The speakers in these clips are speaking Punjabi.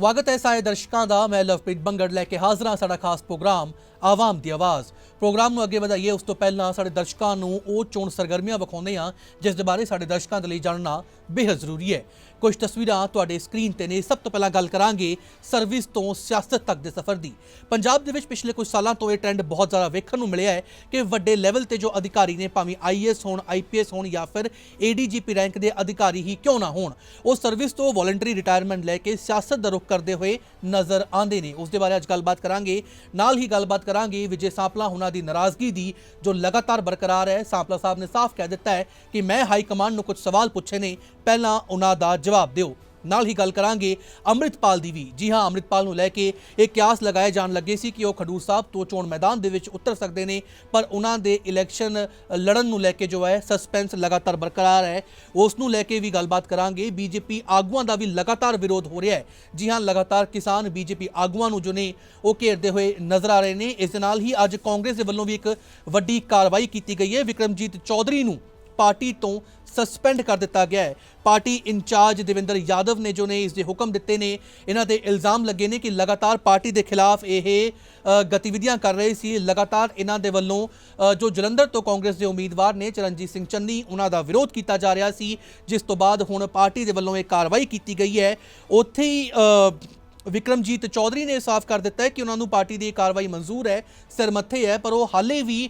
ਸਵਾਗਤ ਹੈ ਸਾਰੇ ਦਰਸ਼ਕਾਂ ਦਾ। ਮੈਂ ਲਵਪ੍ਰੀਤ ਬੰਗੜ ਲੈ ਕੇ ਹਾਜ਼ਰ ਹਾਂ ਸਾਡਾ ਖਾਸ ਪ੍ਰੋਗਰਾਮ। ਆਵਾਮ ਦੀ ਆਵਾਜ਼। ਪ੍ਰੋਗਰਾਮ ਨੂੰ ਅੱਗੇ ਵਧਾਈਏ, ਉਸ ਤੋਂ ਪਹਿਲਾਂ ਸਾਡੇ ਦਰਸ਼ਕਾਂ ਨੂੰ ਉਹ ਚੋਣ ਸਰਗਰਮੀਆਂ ਵਿਖਾਉਂਦੇ ਹਾਂ, ਜਿਸ ਦੇ ਬਾਰੇ ਸਾਡੇ ਦਰਸ਼ਕਾਂ ਦੇ ਲਈ ਜਾਣਨਾ ਬੇहद ਜ਼ਰੂਰੀ ਹੈ। ਕੁਝ ਤਸਵੀਰਾਂ ਤੁਹਾਡੇ ਸਕਰੀਨ ਤੇ ਨੇ। ਸਭ ਤੋਂ ਪਹਿਲਾਂ ਗੱਲ ਕਰਾਂਗੇ ਸਰਵਿਸ ਤੋਂ ਸਿਆਸਤ ਤੱਕ ਦੇ ਸਫ਼ਰ ਦੀ। ਪੰਜਾਬ ਦੇ ਵਿੱਚ ਪਿਛਲੇ ਕੁਝ ਸਾਲਾਂ ਤੋਂ ਇਹ ਟ੍ਰੈਂਡ ਬਹੁਤ ਜ਼ਿਆਦਾ ਵੇਖਣ ਨੂੰ ਮਿਲਿਆ ਹੈ ਕਿ ਵੱਡੇ ਲੈਵਲ ਤੇ ਜੋ ਅਧਿਕਾਰੀ ਨੇ, ਭਾਵੇਂ ਆਈਐਸ ਹੋਣ ਆਈਪੀਐਸ ਹੋਣ ਜਾਂ ਫਿਰ ਏਡੀਜੀਪੀ ਰੈਂਕ ਦੇ ਅਧਿਕਾਰੀ ਹੀ ਕਿਉਂ ਨਾ ਹੋਣ, ਉਹ ਸਰਵਿਸ ਤੋਂ ਵੋਲੰਟਰੀ ਰਿਟਾਇਰਮੈਂਟ ਲੈ ਕੇ ਸਿਆਸਤ ਦਾ ਰੁਖ ਕਰਦੇ ਹੋਏ ਨਜ਼ਰ ਆਉਂਦੇ ਨੇ। ਉਸ ਦੇ ਬਾਰੇ ਅੱਜ ਗੱਲਬਾਤ ਕਰਾਂਗੇ। ਨਾਲ ਹੀ ਗੱਲਬਾਤ ਕਰਾਂਗੇ। ਵਿਜੇ ਸਾਂਪਲਾ ਹੁਣਾਂ ਦੀ ਨਾਰਾਜ਼ਗੀ ਦੀ ਜੋ ਲਗਾਤਾਰ ਬਰਕਰਾਰ ਹੈ, ਸਾਂਪਲਾ ਸਾਹਿਬ ਨੇ ਸਾਫ਼ ਕਹਿ ਦਿੱਤਾ ਹੈ ਕਿ ਮੈਂ ਹਾਈ ਕਮਾਂਡ ਨੂੰ ਕੁਝ ਸਵਾਲ ਪੁੱਛੇ ਨੇ। ਪਹਿਲਾਂ ਉਹਨਾਂ ਦਾ ਜਵਾਬ ਦਿਓ। ਨਾਲ ਹੀ ਗੱਲ ਕਰਾਂਗੇ ਅੰਮ੍ਰਿਤਪਾਲ ਦੀ ਵੀ। ਜੀ ਹਾਂ, ਅੰਮ੍ਰਿਤਪਾਲ ਨੂੰ ਲੈ ਕੇ ਇਹ ਕਿਆਸ ਲਗਾਏ ਜਾਣ ਲੱਗੇ ਸੀ ਕਿ ਉਹ ਖਡੂਰ ਸਾਹਿਬ ਤੋਂ ਚੋਣ ਮੈਦਾਨ ਦੇ ਵਿੱਚ ਉਤਰ ਸਕਦੇ ਨੇ, ਪਰ ਉਹਨਾਂ ਦੇ ਇਲੈਕਸ਼ਨ ਲੜਨ ਨੂੰ ਲੈ ਕੇ ਜੋ ਹੈ ਸਸਪੈਂਸ ਲਗਾਤਾਰ ਬਰਕਰਾਰ ਹੈ। ਉਸ ਨੂੰ ਲੈ ਕੇ ਵੀ ਗੱਲਬਾਤ ਕਰਾਂਗੇ। ਬੀਜੇਪੀ ਆਗੂਆਂ ਦਾ ਵੀ ਲਗਾਤਾਰ ਵਿਰੋਧ ਹੋ ਰਿਹਾ ਹੈ। ਜੀ ਹਾਂ, ਲਗਾਤਾਰ ਕਿਸਾਨ ਬੀਜੇਪੀ ਆਗੂਆਂ ਨੂੰ ਜੋ ਨੇ ਉਹ ਘੇਰਦੇ ਹੋਏ ਨਜ਼ਰ ਆ ਰਹੇ ਨੇ। ਇਸ ਦੇ ਨਾਲ ਹੀ ਅੱਜ ਕਾਂਗਰਸ ਦੇ ਵੱਲੋਂ ਵੀ ਇੱਕ ਵੱਡੀ ਕਾਰਵਾਈ ਕੀਤੀ ਗਈ ਹੈ। ਵਿਕਰਮਜੀਤ ਚੌਧਰੀ ਨੂੰ ਪਾਰਟੀ ਤੋਂ ਸਸਪੈਂਡ ਕਰ ਦਿੱਤਾ ਗਿਆ ਹੈ। ਪਾਰਟੀ ਇੰਚਾਰਜ ਦੇਵਿੰਦਰ ਯਾਦਵ ਨੇ ਜੋ ਨੇ ਇਸ ਦੇ ਹੁਕਮ ਦਿੱਤੇ ਨੇ, ਇਹਨਾਂ ਤੇ ਇਲਜ਼ਾਮ ਲੱਗੇ ਨੇ ਕਿ ਲਗਾਤਾਰ ਪਾਰਟੀ ਦੇ ਖਿਲਾਫ ਇਹ ਗਤੀਵਿਧੀਆਂ ਕਰ ਰਹੇ ਸੀ। ਲਗਾਤਾਰ ਇਹਨਾਂ ਦੇ ਵੱਲੋਂ ਜੋ ਜਲੰਧਰ ਤੋਂ ਕਾਂਗਰਸ ਦੇ ਉਮੀਦਵਾਰ ਨੇ ਚਰਨਜੀਤ ਸਿੰਘ ਚੰਨੀ, ਉਹਨਾਂ ਦਾ ਵਿਰੋਧ ਕੀਤਾ ਜਾ ਰਿਹਾ ਸੀ, ਜਿਸ ਤੋਂ ਬਾਅਦ ਹੁਣ ਪਾਰਟੀ ਦੇ ਵੱਲੋਂ ਇਹ ਕਾਰਵਾਈ ਕੀਤੀ ਗਈ ਹੈ। ਉੱਥੇ ਹੀ ਵਿਕਰਮਜੀਤ ਚੌਧਰੀ ਨੇ ਸਾਫ਼ ਕਰ ਦਿੱਤਾ ਹੈ ਕਿ ਉਹਨਾਂ ਨੂੰ ਪਾਰਟੀ ਦੀ ਇਹ ਕਾਰਵਾਈ ਮਨਜ਼ੂਰ ਹੈ, ਸਿਰ ਮੱਥੇ ਹੈ, ਪਰ ਉਹ ਹਾਲੇ ਵੀ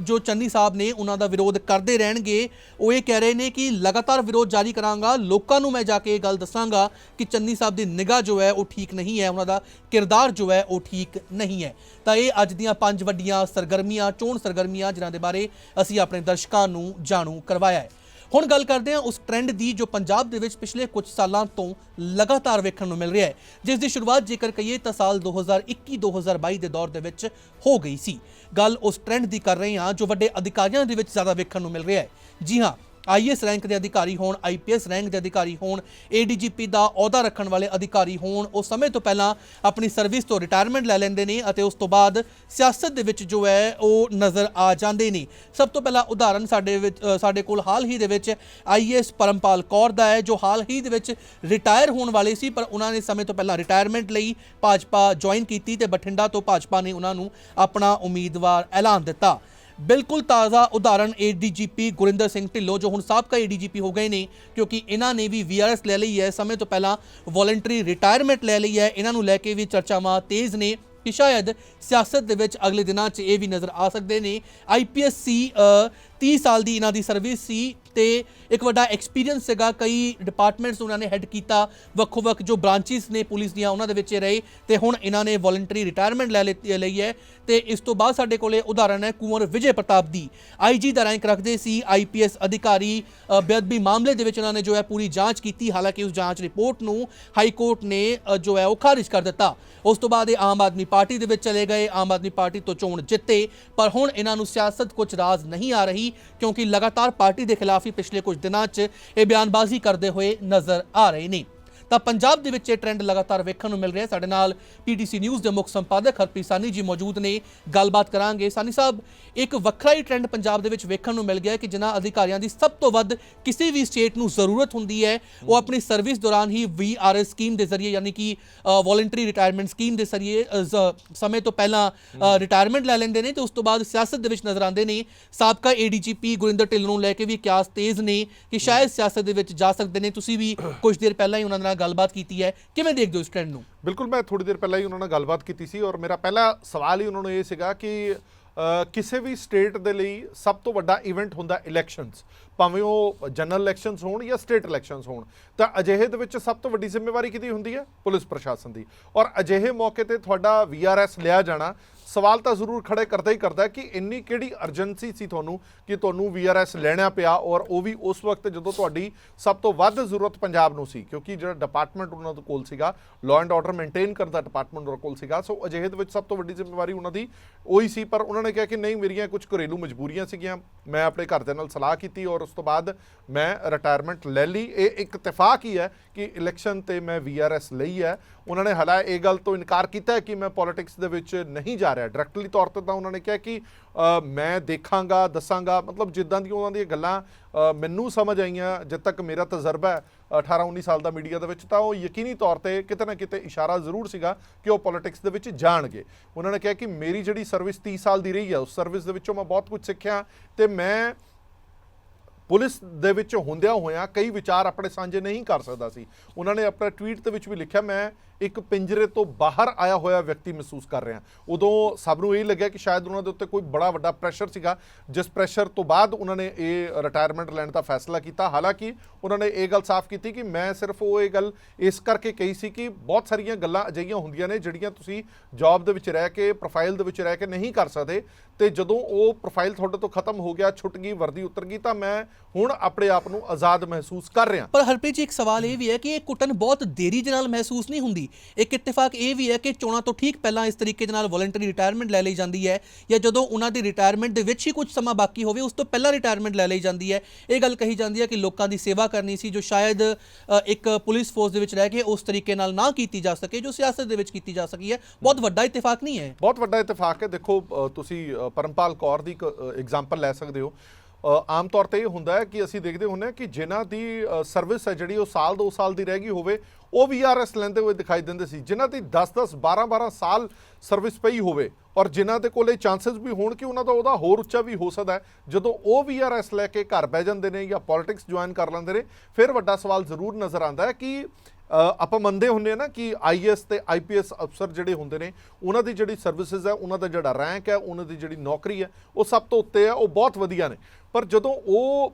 ਜੋ ਚੰਨੀ ਸਾਹਿਬ ਨੇ ਉਹਨਾਂ ਦਾ ਵਿਰੋਧ ਕਰਦੇ ਰਹਿਣਗੇ, ਉਹ ਇਹ ਕਹਿ ਰਹੇ ਨੇ ਕਿ ਲਗਾਤਾਰ ਵਿਰੋਧ ਜਾਰੀ ਕਰਾਂਗਾ, ਲੋਕਾਂ ਨੂੰ ਮੈਂ ਜਾ ਕੇ ਇਹ ਗੱਲ ਦੱਸਾਂਗਾ ਕਿ ਚੰਨੀ ਸਾਹਿਬ ਦੀ ਨਿਗਾਹ ਜੋ ਹੈ ਉਹ ਠੀਕ ਨਹੀਂ ਹੈ, ਉਹਨਾਂ ਦਾ ਕਿਰਦਾਰ ਜੋ ਹੈ ਉਹ ਠੀਕ ਨਹੀਂ ਹੈ। ਤਾਂ ਇਹ ਅੱਜ ਦੀਆਂ ਪੰਜ ਵੱਡੀਆਂ ਸਰਗਰਮੀਆਂ, ਚੋਣ ਸਰਗਰਮੀਆਂ, ਜਿਨ੍ਹਾਂ ਦੇ ਬਾਰੇ ਅਸੀਂ ਆਪਣੇ ਦਰਸ਼ਕਾਂ ਨੂੰ ਜਾਣੂ ਕਰਵਾਇਆ ਹੈ। ਹੁਣ ਗੱਲ ਕਰਦੇ ਹਾਂ ਉਸ ਟ੍ਰੈਂਡ ਦੀ ਜੋ ਪੰਜਾਬ ਦੇ ਵਿੱਚ ਪਿਛਲੇ ਕੁਝ ਸਾਲਾਂ ਤੋਂ ਲਗਾਤਾਰ ਵੇਖਣ ਨੂੰ ਮਿਲ ਰਿਹਾ ਹੈ। ਜਿਸ ਦੀ ਸ਼ੁਰੂਆਤ ਜੇਕਰ ਕਹੀਏ ਤਾਂ ਸਾਲ 2021-2022 ਦੇ ਦੌਰ ਦੇ ਵਿੱਚ ਹੋ ਗਈ ਸੀ। ਗੱਲ ਉਸ ਟ੍ਰੈਂਡ ਦੀ ਕਰ ਰਹੇ ਹਾਂ ਜੋ ਵੱਡੇ ਅਧਿਕਾਰੀਆਂ ਦੇ ਵਿੱਚ ਜ਼ਿਆਦਾ ਵੇਖਣ ਨੂੰ ਮਿਲ ਰਿਹਾ ਹੈ। ਜੀ ਹਾਂ ਆਈਐਸ ਰੈਂਕ ਦੇ ਅਧਿਕਾਰੀ ਹੋਣ, ਆਈਪੀਐਸ ਰੈਂਕ ਦੇ ਅਧਿਕਾਰੀ ਹੋਣ, ਏਡੀਜੀਪੀ ਦਾ ਅਹੁਦਾ ਰੱਖਣ ਵਾਲੇ ਅਧਿਕਾਰੀ ਹੋਣ, ਉਹ ਸਮੇਂ ਤੋਂ ਪਹਿਲਾਂ ਆਪਣੀ ਸਰਵਿਸ ਤੋਂ ਰਿਟਾਇਰਮੈਂਟ ਲੈ ਲੈਂਦੇ ਨੇ ਅਤੇ ਉਸ ਤੋਂ ਬਾਅਦ ਸਿਆਸਤ ਦੇ ਵਿੱਚ ਜੋ ਹੈ ਉਹ ਨਜ਼ਰ ਆ ਜਾਂਦੇ ਨੇ। ਸਭ ਤੋਂ ਪਹਿਲਾਂ ਉਦਾਹਰਨ ਸਾਡੇ ਵਿੱਚ ਸਾਡੇ ਕੋਲ ਹਾਲ ਹੀ ਦੇ ਵਿੱਚ ਆਈਐਸ ਪਰਮਪਾਲ ਕੌਰ ਦਾ ਹੈ, ਜੋ ਹਾਲ ਹੀ ਦੇ ਵਿੱਚ ਰਿਟਾਇਰ ਹੋਣ ਵਾਲੇ ਸੀ, ਪਰ ਉਹਨਾਂ ਨੇ ਸਮੇਂ ਤੋਂ ਪਹਿਲਾਂ ਰਿਟਾਇਰਮੈਂਟ ਲਈ ਭਾਜਪਾ ਜੁਆਇਨ ਕੀਤੀ ਤੇ ਬਠਿੰਡਾ ਤੋਂ ਭਾਜਪਾ ਨੇ ਉਹਨਾਂ ਨੂੰ ਆਪਣਾ ਉਮੀਦਵਾਰ ਐਲਾਨ ਦਿੱਤਾ। ਬਿਲਕੁਲ ਤਾਜ਼ਾ ਉਦਾਹਰਣ ਏਡੀਜੀਪੀ ਗੁਰਿੰਦਰ ਸਿੰਘ ਢਿੱਲੋਂ, ਜੋ ਹੁਣ ਸਾਬਕਾ ਏਡੀਜੀਪੀ ਹੋ ਗਏ ਨੇ, ਕਿਉਂਕਿ ਇਹਨਾਂ ਨੇ ਵੀ ਵੀਆਰਐਸ ਲੈ ਲਈ ਹੈ, ਸਮੇਂ ਤੋਂ ਪਹਿਲਾਂ ਵੋਲੰਟਰੀ ਰਿਟਾਇਰਮੈਂਟ ਲੈ ਲਈ ਹੈ। ਇਹਨਾਂ ਨੂੰ ਲੈ ਕੇ ਵੀ ਚਰਚਾਵਾਂ ਤੇਜ਼ ਨੇ, ਕਿ ਸ਼ਾਇਦ ਸਿਆਸਤ ਦੇ ਵਿੱਚ ਅਗਲੇ ਦਿਨਾਂ 'ਚ ਇਹ ਵੀ ਨਜ਼ਰ ਆ ਸਕਦੇ ਨੇ। ਆਈਪੀਐਸ ਸੀ 30 ਸਾਲ ਦੀ ਇਹਨਾਂ ਦੀ ਸਰਵਿਸ ਸੀ ਤੇ ਇੱਕ ਵੱਡਾ ਐਕਸਪੀਰੀਅੰਸ ਸੀਗਾ। ਕਈ ਡਿਪਾਰਟਮੈਂਟਸ ਉਹਨਾਂ ਨੇ ਹੈੱਡ ਕੀਤਾ। ਵੱਖੋ ਵੱਖ ਜੋ ਬ੍ਰਾਂਚਿਸ ਨੇ ਪੁਲਿਸ ਦੀਆਂ, ਉਹਨਾਂ ਦੇ ਵਿੱਚ ਰਹੇ ਤੇ ਹੁਣ ਇਹਨਾਂ ਨੇ ਵੋਲੰਟਰੀ ਰਿਟਾਇਰਮੈਂਟ ਲੈ ਲਿੱਤੀ ਲਈ ਹੈ। ਤੇ ਇਸ ਤੋਂ ਬਾਅਦ ਸਾਡੇ ਕੋਲੇ ਉਦਾਹਰਣ ਹੈ ਕੁੰਵਰ ਵਿਜੇ ਪ੍ਰਤਾਪ ਦੀ। ਆਈਜੀ ਦਾ ਰੈਂਕ ਰੱਖਦੇ ਸੀ ਆਈਪੀਐਸ ਅਧਿਕਾਰੀ ਬੇਅਦਬੀ ਮਾਮਲੇ ਦੇ ਵਿੱਚ ਉਹਨਾਂ ਨੇ ਜੋ ਹੈ ਪੂਰੀ ਜਾਂਚ ਕੀਤੀ। ਹਾਲਾਂਕਿ ਉਸ ਜਾਂਚ ਰਿਪੋਰਟ ਨੂੰ ਹਾਈ ਕੋਰਟ ਨੇ ਜੋ ਹੈ ਉਹ ਖਾਰਿਜ ਕਰ ਦਿੱਤਾ। ਉਸ ਤੋਂ ਬਾਅਦ ਇਹ ਆਮ ਆਦਮੀ ਪਾਰਟੀ ਦੇ ਵਿੱਚ ਚਲੇ ਗਏ। ਆਮ ਆਦਮੀ ਪਾਰਟੀ ਤੋਂ ਚੋਣ ਜਿੱਤੇ। ਪਰ ਹੁਣ ਇਹਨਾਂ ਨੂੰ ਸਿਆਸਤ ਕੁਝ ਰਾਜ਼ ਨਹੀਂ ਆ ਰਹੀ। ਕਿਉਂਕਿ ਲਗਾਤਾਰ ਪਾਰਟੀ ਦੇ ਖਿਲਾਫ ਹੀ ਪਿਛਲੇ ਕੁਝ ਦਿਨਾਂ 'ਚ ਇਹ ਬਿਆਨਬਾਜ਼ੀ ਕਰਦੇ ਹੋਏ ਨਜ਼ਰ ਆ ਰਹੇ ਨੇ। ਤਾਂ ਪੰਜਾਬ ਦੇ ਵਿੱਚ ਇਹ ਟ੍ਰੈਂਡ ਲਗਾਤਾਰ ਵੇਖਣ ਨੂੰ ਮਿਲ ਰਿਹਾ ਸਾਡੇ ਨਾਲ ਪੀਟੀਸੀ ਨਿਊਜ਼ ਦੇ ਮੁੱਖ ਸੰਪਾਦਕ ਹਰਪ੍ਰੀਤ ਸਾਨੀ ਜੀ ਮੌਜੂਦ ਨੇ। ਗੱਲਬਾਤ ਕਰਾਂਗੇ। ਸਾਨੀ ਸਾਹਿਬ, ਇੱਕ ਵੱਖਰਾ ਹੀ ਟ੍ਰੈਂਡ ਪੰਜਾਬ ਦੇ ਵਿੱਚ ਵੇਖਣ ਨੂੰ ਮਿਲ ਗਿਆ ਕਿ ਜਿਨ੍ਹਾਂ ਅਧਿਕਾਰੀਆਂ ਦੀ ਸਭ ਤੋਂ ਵੱਧ ਕਿਸੇ ਵੀ ਸਟੇਟ ਨੂੰ ਜ਼ਰੂਰਤ ਹੁੰਦੀ ਹੈ, ਉਹ ਆਪਣੀ ਸਰਵਿਸ ਦੌਰਾਨ ਹੀ ਵੀਆਰਐਸ ਸਕੀਮ ਦੇ ਜ਼ਰੀਏ ਯਾਨੀ ਕਿ ਵੋਲੰਟਰੀ ਰਿਟਾਇਰਮੈਂਟ ਸਕੀਮ ਦੇ ਜ਼ਰੀਏ ਸਮੇਂ ਤੋਂ ਪਹਿਲਾਂ ਰਿਟਾਇਰਮੈਂਟ ਲੈ ਲੈਂਦੇ ਨੇ ਤੇ ਉਸ ਤੋਂ ਬਾਅਦ ਸਿਆਸਤ ਦੇ ਵਿੱਚ ਨਜ਼ਰ ਆਉਂਦੇ ਨੇ। ਸਾਬਕਾ ਏਡੀਜੀਪੀ ਗੁਰਿੰਦਰ ਢਿੱਲ ਨੂੰ ਲੈ ਕੇ ਵੀ ਕਿਆਸ ਤੇਜ਼ ਨੇ ਕਿ ਸ਼ਾਇਦ ਸਿਆਸਤ ਦੇ ਵਿੱਚ ਜਾ ਸਕਦੇ ਨੇ। ਤੁਸੀਂ ਵੀ ਕੁਝ ਦੇਰ ਪਹਿਲਾਂ ਹੀ ਉਹਨਾਂ ਨਾਲ ਗੱਲਬਾਤ ਕੀਤੀ ਹੈ? ਕਿਵੇਂ ਦੇਖਦੇ ਹੋ ਇਸ ਟ੍ਰੈਂਡ ਨੂੰ? ਬਿਲਕੁਲ, ਮੈਂ ਥੋੜੀ ਦੇਰ ਪਹਿਲਾਂ ਹੀ ਉਹਨਾਂ ਨਾਲ ਗੱਲਬਾਤ ਕੀਤੀ ਸੀ ਔਰ ਮੇਰਾ ਪਹਿਲਾ ਸਵਾਲ ਹੀ ਉਹਨਾਂ ਨੂੰ ਇਹ ਸੀਗਾ ਕਿ ਕਿਸੇ ਵੀ ਸਟੇਟ ਦੇ ਲਈ ਸਭ ਤੋਂ ਵੱਡਾ ਇਵੈਂਟ ਹੁੰਦਾ ਇਲੈਕਸ਼ਨਸ ਭਾਵੇਂ ਉਹ ਜਨਰਲ ਇਲੈਕਸ਼ਨਸ ਹੋਣ ਜਾਂ ਸਟੇਟ ਇਲੈਕਸ਼ਨਸ ਹੋਣ, ਤਾਂ ਅਜਿਹੇ ਦੇ ਵਿੱਚ ਸਭ ਤੋਂ ਵੱਡੀ ਜ਼ਿੰਮੇਵਾਰੀ ਕਿਹਦੀ ਹੁੰਦੀ ਹੈ? ਪੁਲਿਸ ਪ੍ਰਸ਼ਾਸਨ ਦੀ। ਔਰ ਅਜਿਹੇ ਮੌਕੇ ਤੇ ਤੁਹਾਡਾ ਵੀਆਰਐਸ ਲਿਆ ਜਾਣਾ ਸਵਾਲ ਤਾਂ ਜ਼ਰੂਰ ਖੜੇ ਕਰਦਾ ਹੀ ਕਰਦਾ ਕਿ ਇੰਨੀ ਕਿਹੜੀ ਅਰਜੈਂਸੀ ਸੀ ਤੁਹਾਨੂੰ ਕਿ ਤੁਹਾਨੂੰ ਵੀਆਰਐਸ ਲੈਣਾ ਪਿਆ ਔਰ ਉਹ ਵੀ ਉਸ ਵਕਤ ਜਦੋਂ ਤੁਹਾਡੀ ਸਭ ਤੋਂ ਵੱਧ ਜ਼ਰੂਰਤ ਪੰਜਾਬ ਨੂੰ ਸੀ, ਕਿਉਂਕਿ ਜਿਹੜਾ ਡਿਪਾਰਟਮੈਂਟ ਉਹਨਾਂ ਦੇ ਕੋਲ ਸੀਗਾ ਲਾਅ ਐਂਡ ਆਰਡਰ ਮੇਨਟੇਨ ਕਰਨ ਦਾ ਡਿਪਾਰਟਮੈਂਟ ਉਹਨਾਂ ਕੋਲ ਸੀਗਾ, ਸੋ ਅਜਿਹੇ ਦੇ ਵਿੱਚ ਸਭ ਤੋਂ ਵੱਡੀ ਜ਼ਿੰਮੇਵਾਰੀ ਉਹਨਾਂ ਦੀ ਉਹੀ ਸੀ, ਪਰ ਉਹਨਾਂ ਨੇ ਕਿਹਾ ਕਿ ਨਹੀਂ, ਮੇਰੀਆਂ ਕੁਝ ਘਰੇਲੂ ਮਜਬੂਰੀਆਂ ਸੀਗੀਆਂ, ਮੈਂ ਆਪਣੇ ਘਰ ਦੇ ਨਾਲ ਸਲਾਹ ਕੀਤੀ ਔਰ ਉਸ ਤੋਂ ਬਾਅਦ ਮੈਂ ਰਿਟਾਇਰਮੈਂਟ ਲੈ ਲਈ। ਇਹ ਇੱਕ ਇਤਫਾਕ ਹੀ ਹੈ ਕਿ ਇਲੈਕਸ਼ਨ ਤੇ ਮੈਂ ਵੀਆਰਐਸ ਲਈ ਹੈ। ਉਹਨਾਂ ਨੇ ਹਾਲਾ ਇਹ ਗੱਲ ਤੋਂ ਇਨਕਾਰ ਕੀਤਾ ਕਿ ਮੈਂ ਪੋਲਿਟਿਕਸ ਦੇ ਵਿੱਚ ਨਹੀਂ ਜਾ ਰਿਹਾ। ਰਿਹਾ ਡਾਇਰੈਕਟਲੀ ਤੌਰ ਤੇ ਤਾਂ ਉਹਨਾਂ ਨੇ ਕਿਹਾ ਕਿ ਮੈਂ ਦੇਖਾਂਗਾ, ਦੱਸਾਂਗਾ, ਮਤਲਬ ਜਿੱਦਾਂ ਦੀ ਉਹਨਾਂ ਦੀਆਂ ਗੱਲਾਂ ਮੈਨੂੰ ਸਮਝ ਆਈਆਂ ਜਦ ਤੱਕ ਮੇਰਾ ਤਜਰਬਾ ਹੈ 18 19 ਸਾਲ ਦਾ ਮੀਡੀਆ ਦੇ ਵਿੱਚ, ਤਾਂ ਉਹ ਯਕੀਨੀ ਤੌਰ ਤੇ ਕਿਤੇ ਨਾ ਕਿਤੇ ਇਸ਼ਾਰਾ ਜ਼ਰੂਰ ਸੀਗਾ ਕਿ ਉਹ ਪੋਲਿਟਿਕਸ ਦੇ ਵਿੱਚ ਜਾਣਗੇ। ਉਹਨਾਂ ਨੇ ਕਿਹਾ ਕਿ ਮੇਰੀ ਜਿਹੜੀ ਸਰਵਿਸ 30 ਸਾਲ ਦੀ ਰਹੀ ਹੈ, ਉਸ ਸਰਵਿਸ ਦੇ ਵਿੱਚੋਂ ਮੈਂ ਬਹੁਤ ਕੁਝ ਸਿੱਖਿਆ ਤੇ ਮੈਂ ਪੁਲਿਸ ਦੇ ਵਿੱਚ ਹੁੰਦਿਆਂ ਹੋਇਆਂ ਕਈ ਵਿਚਾਰ ਆਪਣੇ ਸਾਂਝੇ ਨਹੀਂ ਕਰ ਸਕਦਾ ਸੀ। ਉਹਨਾਂ ਨੇ ਆਪਣੇ ਟਵੀਟ ਦੇ ਵਿੱਚ ਵੀ ਲਿਖਿਆ, ਮੈਂ ਇੱਕ ਪਿੰਜਰੇ ਤੋਂ ਬਾਹਰ ਆਇਆ ਹੋਇਆ ਵਿਅਕਤੀ ਮਹਿਸੂਸ ਕਰ ਰਿਹਾ। ਉਦੋਂ ਸਭ ਨੂੰ ਇਹ ਲੱਗਿਆ ਕਿ ਸ਼ਾਇਦ ਉਹਨਾਂ ਦੇ ਉੱਤੇ ਕੋਈ ਬੜਾ ਵੱਡਾ ਪ੍ਰੈਸ਼ਰ ਸੀਗਾ। ਜਿਸ ਪ੍ਰੈਸ਼ਰ ਤੋਂ ਬਾਅਦ ਉਹਨਾਂ ਨੇ ਇਹ ਰਿਟਾਇਰਮੈਂਟ ਲੈਣ ਦਾ ਫੈਸਲਾ ਕੀਤਾ। ਹਾਲਾਂਕਿ ਉਹਨਾਂ ਨੇ ਇਹ ਗੱਲ ਸਾਫ਼ ਕੀਤੀ ਕਿ ਮੈਂ ਸਿਰਫ ਉਹ ਇਹ ਗੱਲ ਇਸ ਕਰਕੇ ਕਹੀ ਸੀ ਕਿ ਬਹੁਤ ਸਾਰੀਆਂ ਗੱਲਾਂ ਅਜਿਹੀਆਂ ਹੁੰਦੀਆਂ ਨੇ ਜਿਹੜੀਆਂ ਤੁਸੀਂ ਜੌਬ ਦੇ ਵਿੱਚ ਰਹਿ ਕੇ ਪ੍ਰੋਫਾਈਲ ਦੇ ਵਿੱਚ ਰਹਿ ਕੇ ਨਹੀਂ ਕਰ ਸਕਦੇ। ਤੇ ਜਦੋਂ ਉਹ ਪ੍ਰੋਫਾਈਲ ਤੁਹਾਡੇ ਤੋਂ ਖਤਮ ਹੋ ਗਿਆ, ਛੁੱਟ ਗਈ, ਵਰਦੀ ਉਤਰ ਗਈ, ਤਾਂ ਮੈਂ ਹੁਣ ਆਪਣੇ ਆਪ ਨੂੰ ਆਜ਼ਾਦ ਮਹਿਸੂਸ ਕਰ ਰਿਹਾ। ਪਰ ਹਰਪ੍ਰੀਤ ਜੀ, ਇੱਕ ਸਵਾਲ ਇਹ ਵੀ ਹੈ ਕਿ ਇਹ ਕੁੱਟਣ ਬਹੁਤ ਦੇਰੀ ਦੇ ਨਾਲ ਮਹਿਸੂਸ ਨਹੀਂ ਹੁੰਦੀ। ਇੱਕ ਇਤਫਾਕ ਇਹ ਵੀ ਹੈ ਕਿ ਚੋਣਾਂ ਤੋਂ ਠੀਕ ਪਹਿਲਾਂ ਇਸ ਤਰੀਕੇ ਦੇ ਨਾਲ ਵੋਲੰਟਰੀ ਰਿਟਾਇਰਮੈਂਟ ਲੈ ਲਈ ਜਾਂਦੀ ਹੈ ਜਾਂ ਜਦੋਂ ਉਹਨਾਂ ਦੀ ਰਿਟਾਇਰਮੈਂਟ ਦੇ ਵਿੱਚ ਹੀ ਕੁਝ ਸਮਾਂ ਬਾਕੀ ਹੋਵੇ, ਉਸ ਤੋਂ ਪਹਿਲਾਂ ਰਿਟਾਇਰਮੈਂਟ ਲੈ ਲਈ ਜਾਂਦੀ ਹੈ। ਇਹ ਗੱਲ ਕਹੀ ਜਾਂਦੀ ਹੈ ਕਿ ਲੋਕਾਂ ਦੀ ਸੇਵਾ ਕਰਨੀ ਸੀ ਜੋ ਸ਼ਾਇਦ ਇੱਕ ਪੁਲਿਸ ਫੋਰਸ ਦੇ ਵਿੱਚ ਰਹਿ ਕੇ ਉਸ ਤਰੀਕੇ ਨਾਲ ਨਾ ਕੀਤੀ ਜਾ ਸਕੇ, ਜੋ ਸਿਆਸਤ ਦੇ ਵਿੱਚ ਕੀਤੀ ਜਾ ਸਕੀ ਹੈ। ਬਹੁਤ ਵੱਡਾ ਇਤਫਾਕ ਨਹੀਂ ਹੈ। ਬਹੁਤ ਵੱਡਾ ਇਤਫਾਕ ਹੈ। ਦੇਖੋ ਤੁਸੀਂ ਪਰਮਪਾਲ ਕੌਰ ਦੀ ਇੱਕ ਐਗਜ਼ਾਮਪਲ ਲੈ ਸਕਦੇ ਹੋ। ਆਮ ਤੌਰ ਤੇ ਇਹ ਹੁੰਦਾ ਹੈ ਕਿ ਅਸੀਂ ਦੇਖਦੇ ਹੁੰਦੇ ਹਾਂ ਕਿ ਜਿਨ੍ਹਾਂ ਦੀ ਸਰਵਿਸ ਹੈ ਜਿਹੜੀ ਉਹ ਸਾਲ 2 ਸਾਲ ਦੀ ਰਹਿ ਗਈ ਹੋਵੇ, ਉਹ ਵੀ ਵੀਆਰਐਸ ਲੈਂਦੇ ਹੋਏ ਦਿਖਾਈ ਦਿੰਦੇ ਸੀ। ਜਿਨ੍ਹਾਂ ਦੀ 10-10 12-12 ਸਾਲ ਸਰਵਿਸ ਪਈ ਹੋਵੇ ਔਰ ਜਿਨ੍ਹਾਂ ਦੇ ਕੋਲੇ ਚਾਂਸਸ ਵੀ ਹੋਣ ਕਿ ਉਹਨਾਂ ਦਾ ਉਹਦਾ ਹੋਰ ਉੱਚਾ ਵੀ ਹੋ ਸਕਦਾ ਜਦੋਂ ਉਹ ਵੀ ਵੀਆਰਐਸ ਲੈ ਕੇ ਘਰ ਬਹਿ ਜਾਂਦੇ ਨੇ ਜਾਂ ਪੋਲਿਟਿਕਸ ਜੁਆਇਨ ਕਰ ਲੈਂਦੇ ਨੇ, ਫਿਰ ਵੱਡਾ ਸਵਾਲ ਜ਼ਰੂਰ ਨਜ਼ਰ ਆਉਂਦਾ ਹੈ ਕਿ ਆਪਾਂ ਮੰਨਦੇ ਹੁੰਦੇ ਆ ਨਾ ਕਿ ਆਈਐਸ ਤੇ ਆਈਪੀਐਸ ਅਫਸਰ ਜਿਹੜੇ ਹੁੰਦੇ ਨੇ, ਉਹਨਾਂ ਦੀ ਜਿਹੜੀ ਸਰਵਿਸਿਜ਼ ਹੈ, ਉਹਨਾਂ ਦਾ ਜਿਹੜਾ ਰੈਂਕ ਹੈ, ਉਹਨਾਂ ਦੀ ਜਿਹੜੀ ਨੌਕਰੀ ਹੈ, ਉਹ ਸਭ ਤੋਂ ਉੱਤੇ ਹੈ, ਉਹ ਬਹੁਤ ਵਧੀਆ ਨੇ। ਪਰ ਜਦੋਂ ਉਹ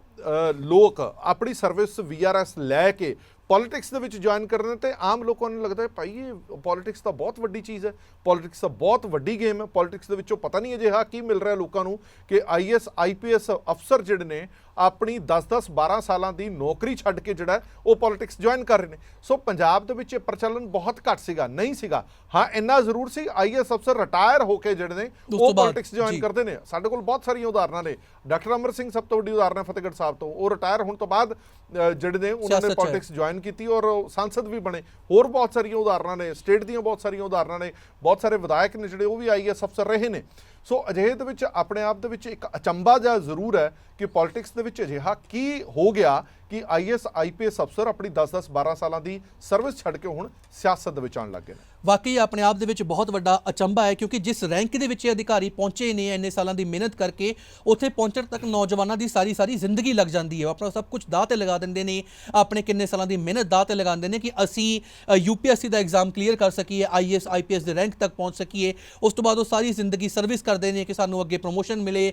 ਲੋਕ ਆਪਣੀ ਸਰਵਿਸ ਵੀਆਰਐਸ ਲੈ ਕੇ ਪੋਲਿਟਿਕਸ ਦੇ ਵਿੱਚ ਜੁਆਇਨ ਕਰਦੇ ਨੇ, ਤੇ ਆਮ ਲੋਕਾਂ ਨੂੰ ਲੱਗਦਾ ਹੈ, ਭਾਈ, ਇਹ ਪੋਲਿਟਿਕਸ ਤਾਂ ਬਹੁਤ ਵੱਡੀ ਚੀਜ਼ ਹੈ ਪੋਲਿਟਿਕਸ ਤਾਂ ਬਹੁਤ ਵੱਡੀ ਗੇਮ ਹੈ ਪੋਲਿਟਿਕਸ ਦੇ ਵਿੱਚੋਂ ਪਤਾ ਨਹੀਂ ਅਜਿਹਾ ਕੀ ਮਿਲ ਰਿਹਾ ਲੋਕਾਂ ਨੂੰ ਕਿ ਆਈਐਸ ਆਈਪੀਐਸ ਅਫਸਰ ਜਿਹੜੇ ਨੇ ਆਪਣੀ 10-10 12 ਸਾਲਾਂ ਦੀ ਨੌਕਰੀ ਛੱਡ ਕੇ ਜਿਹੜਾ ਉਹ ਪੋਲਿਟਿਕਸ ਜੁਆਇਨ ਕਰ ਰਹੇ ਨੇ। ਸੋ ਪੰਜਾਬ ਦੇ ਵਿੱਚ ਇਹ ਪ੍ਰਚਲਨ ਬਹੁਤ ਘੱਟ ਸੀਗਾ ਨਹੀਂ ਸੀਗਾ। ਹਾਂ ਇੰਨਾ ਜ਼ਰੂਰ ਸੀ ਆਈਐਸ ਅਫਸਰ ਰਿਟਾਇਰ ਹੋ ਕੇ ਜਿਹੜੇ ਨੇ ਉਹ ਪੋਲਿਟਿਕਸ ਜੁਆਇਨ। ਕਰਦੇ ਨੇ। ਸਾਡੇ ਕੋਲ ਬਹੁਤ ਸਾਰੀਆਂ ਉਦਾਹਰਨਾਂ ਨੇ। ਡਾਕਟਰ ਅਮਰ ਸਿੰਘ ਸਭ ਤੋਂ ਵੱਡੀ ਉਦਾਹਰਨ ਹੈ ਫਤਿਹਗੜ੍ਹ ਸਾਹਿਬ ਤੋਂ। ਉਹ ਰਿਟਾਇਰ ਹੋਣ ਤੋਂ ਬਾਅਦ ਜਿਹੜੇ ਨੇ ਉਹਨਾਂ ਨੇ। ਪੋਲਿਟਿਕਸ ਜੁਆਇਨ ਕੀਤੀ ਔਰ ਸੰਸਦ ਵੀ ਬਣੇ। ਹੋਰ ਬਹੁਤ ਸਾਰੀਆਂ ਉਦਾਹਰਨਾਂ ਨੇ ਸਟੇਟ ਦੀਆਂ ਬਹੁਤ ਸਾਰੀਆਂ ਉਦਾਹਰਨਾਂ ਨੇ। ਬਹੁਤ ਸਾਰੇ ਵਿਧਾਇਕ ਨੇ ਜਿਹੜੇ ਉਹ ਵੀ ਆਈਐਸ ਅਫਸਰ ਰਹੇ ਨੇ। ਸੋ ਅਜਿਹੇ ਦੇ ਵਿੱਚ ਆਪਣੇ ਆਪ ਦੇ ਵਿੱਚ ਇੱਕ ਅਚੰਭਾ ਜਿਹਾ ਜ਼ਰੂਰ ਹੈ ਕਿ ਪੋਲਿਟਿਕਸ ਦੇ ਵਿੱਚ ਅਜਿਹਾ ਕੀ ਹੋ ਗਿਆ ਕਿ ਆਈਐਸ ਆਈਪੀਐਸ ਅਫਸਰ ਆਪਣੀ 10-10 12 ਸਾਲਾਂ ਦੀ ਸਰਵਿਸ ਛੱਡ ਕੇ ਹੁਣ ਸਿਆਸਤ ਦੇ ਵਿੱਚ ਆਉਣ ਲੱਗ ਗਏ ਨੇ। ਵਾਕਈ ਆਪਣੇ ਆਪ ਦੇ ਵਿੱਚ ਬਹੁਤ ਵੱਡਾ ਅਚੰਭਾ ਹੈ ਕਿਉਂਕਿ ਜਿਸ ਰੈਂਕ ਦੇ ਵਿੱਚ ਇਹ ਅਧਿਕਾਰੀ ਪਹੁੰਚੇ ਨੇ ਇੰਨੇ ਸਾਲਾਂ ਦੀ ਮਿਹਨਤ ਕਰਕੇ ਉੱਥੇ ਪਹੁੰਚਣ ਤੱਕ ਨੌਜਵਾਨਾਂ ਦੀ ਸਾਰੀ ਸਾਰੀ ਜ਼ਿੰਦਗੀ ਲੱਗ ਜਾਂਦੀ ਹੈ। ਆਪਣਾ ਸਭ ਕੁਝ ਦਾਅ ਤੇ ਲਗਾ ਦਿੰਦੇ ਨੇ ਆਪਣੇ ਕਿੰਨੇ ਸਾਲਾਂ ਦੀ ਮਿਹਨਤ ਦਾਅ ਤੇ ਲਗਾਉਂਦੇ ਨੇ ਕਿ ਅਸੀਂ ਯੂਪੀਐਸਸੀ ਦਾ ਐਗਜ਼ਾਮ ਕਲੀਅਰ ਕਰ ਸਕੀਏ ਆਈਐਸ ਆਈਪੀਐਸ ਦੇ ਰੈਂਕ ਤੱਕ ਪਹੁੰਚ ਸਕੀਏ। ਉਸ ਤੋਂ ਬਾਅਦ ਉਹ ਸਾਰੀ ਜ਼ਿੰਦਗੀ ਸਰਵਿਸ ਕਰਦੇ ਨੇ ਕਿ ਸਾਨੂੰ ਅੱਗੇ ਪ੍ਰੋਮੋਸ਼ਨ ਮਿਲੇ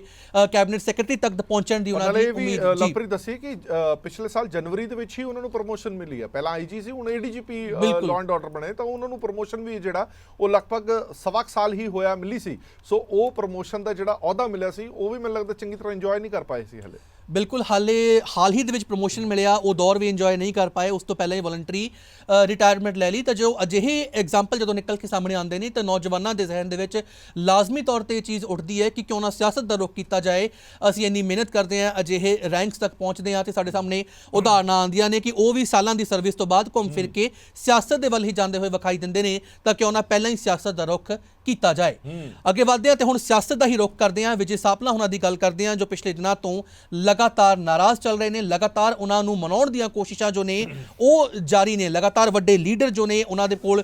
ਕੈਬਨਿਟ ਸੈਕਟਰੀ ਤੱਕ ਪਹੁੰਚਣ ਦੀ ਉਹਨਾਂ ਦੀ ਉਮੀਦ ਜੀ। ਲਵਪ੍ਰੀਤ ਦੱਸੀ ਕਿ ਪਿਛਲੇ ਸਾਲ ਜਨਵਰੀ ਦੇ ਵਿੱਚ ਹੀ ਉਹਨਾਂ ਨੂੰ ਪ੍ਰੋਮੋਸ਼ਨ ਮਿਲੀ ਹੈ। ਪਹਿਲਾਂ ਆਈਜੀ ਸੀ ਹੁਣ ਏਡੀਜੀਪੀ। ਲਾਅ ਐਂਡ ਆਰਡਰ ਬਣੇ ਤਾਂ ਉਹਨਾਂ ਨੂੰ ਪ੍ਰੋਮੋਸ਼ਨ ਵੀ ਜਿਹੜਾ ਉਹ ਲਗਭਗ ਸਵਾ ਕੁ ਸਾਲ ਹੀ ਹੋਇਆ ਮਿਲੀ ਸੀ। ਸੋ ਉਹ ਪ੍ਰਮੋਸ਼ਨ ਦਾ ਜਿਹੜਾ ਅਹੁਦਾ ਮਿਲਿਆ ਸੀ, ਉਹ ਵੀ ਮੈਨੂੰ ਲੱਗਦਾ ਚੰਗੀ ਤਰ੍ਹਾਂ ਇੰਜੋਏ ਨਹੀਂ ਕਰ ਪਾਏ ਸੀ ਹਲੇ। ਬਿਲਕੁਲ ਹਾਲੇ, ਹਾਲ ਹੀ ਦੇ ਵਿੱਚ ਪ੍ਰੋਮੋਸ਼ਨ ਮਿਲਿਆ, ਉਹ ਦੌਰ ਵੀ ਇੰਜੋਏ ਨਹੀਂ ਕਰ ਪਾਏ, ਉਸ ਤੋਂ ਪਹਿਲਾਂ ਹੀ ਵੋਲੰਟਰੀ ਰਿਟਾਇਰਮੈਂਟ ਲੈ ਲਈ। ਤਾਂ ਜੋ ਅਜਿਹੇ ਐਗਜ਼ਾਮਪਲ ਜਦੋਂ ਨਿਕਲ ਕੇ ਸਾਹਮਣੇ ਆਉਂਦੇ ਨੇ, ਤਾਂ ਨੌਜਵਾਨਾਂ ਦੇ ਜ਼ਿਹਨ ਦੇ ਵਿੱਚ ਲਾਜ਼ਮੀ ਤੌਰ ਤੇ ਇਹ ਚੀਜ਼ ਉੱਠਦੀ ਹੈ ਕਿ ਕਿਉਂ ਨਾ ਸਿਆਸਤ ਦਾ ਰੁਖ ਕੀਤਾ ਜਾਏ। ਅਸੀਂ ਇੰਨੀ ਮਿਹਨਤ ਕਰਦੇ ਹਾਂ, ਅਜਿਹੇ ਰੈਂਕਸ ਤੱਕ ਪਹੁੰਚਦੇ ਹਾਂ ਤੇ ਸਾਡੇ ਸਾਹਮਣੇ ਉਦਾਹਰਨਾਂ ਆਉਂਦੀਆਂ ਨੇ ਕਿ ਉਹ ਵੀ ਸਾਲਾਂ ਦੀ ਸਰਵਿਸ ਤੋਂ ਬਾਅਦ ਘੁੰਮ ਫਿਰ ਕੇ ਸਿਆਸਤ ਦੇ ਵੱਲ ਹੀ ਜਾਂਦੇ ਹੋਏ ਵਿਖਾਈ ਦਿੰਦੇ ਨੇ। ਤਾਂ ਕਿਉਂ ਨਾ ਪਹਿਲਾਂ ਹੀ ਸਿਆਸਤ ਦਾ ਰੁਖ ਕੀਤਾ ਜਾਏ। ਅੱਗੇ ਵਧਦੇ ਹਾਂ ਤੇ ਹੁਣ ਸਿਆਸਤ ਦਾ ਹੀ ਰੁਖ ਕਰਦੇ ਹਾਂ। ਵਿਜੇ ਸਾਪਲਾ ਉਹਨਾਂ ਦੀ ਗੱਲ ਕਰਦੇ ਹਾਂ ਜੋ ਪਿਛਲੇ ਦਿਨਾਂ ਤੋਂ ਲਗਾਤਾਰ ਨਾਰਾਜ਼ ਚੱਲ ਰਹੇ ਨੇ। ਲਗਾਤਾਰ ਉਹਨਾਂ ਨੂੰ ਮਨਾਉਣ ਦੀਆਂ ਕੋਸ਼ਿਸ਼ਾਂ ਜੋ ਨੇ ਉਹ ਜਾਰੀ ਨੇ। ਲਗਾਤਾਰ ਵੱਡੇ ਲੀਡਰ ਜੋ ਨੇ ਉਹਨਾਂ ਦੇ ਕੋਲ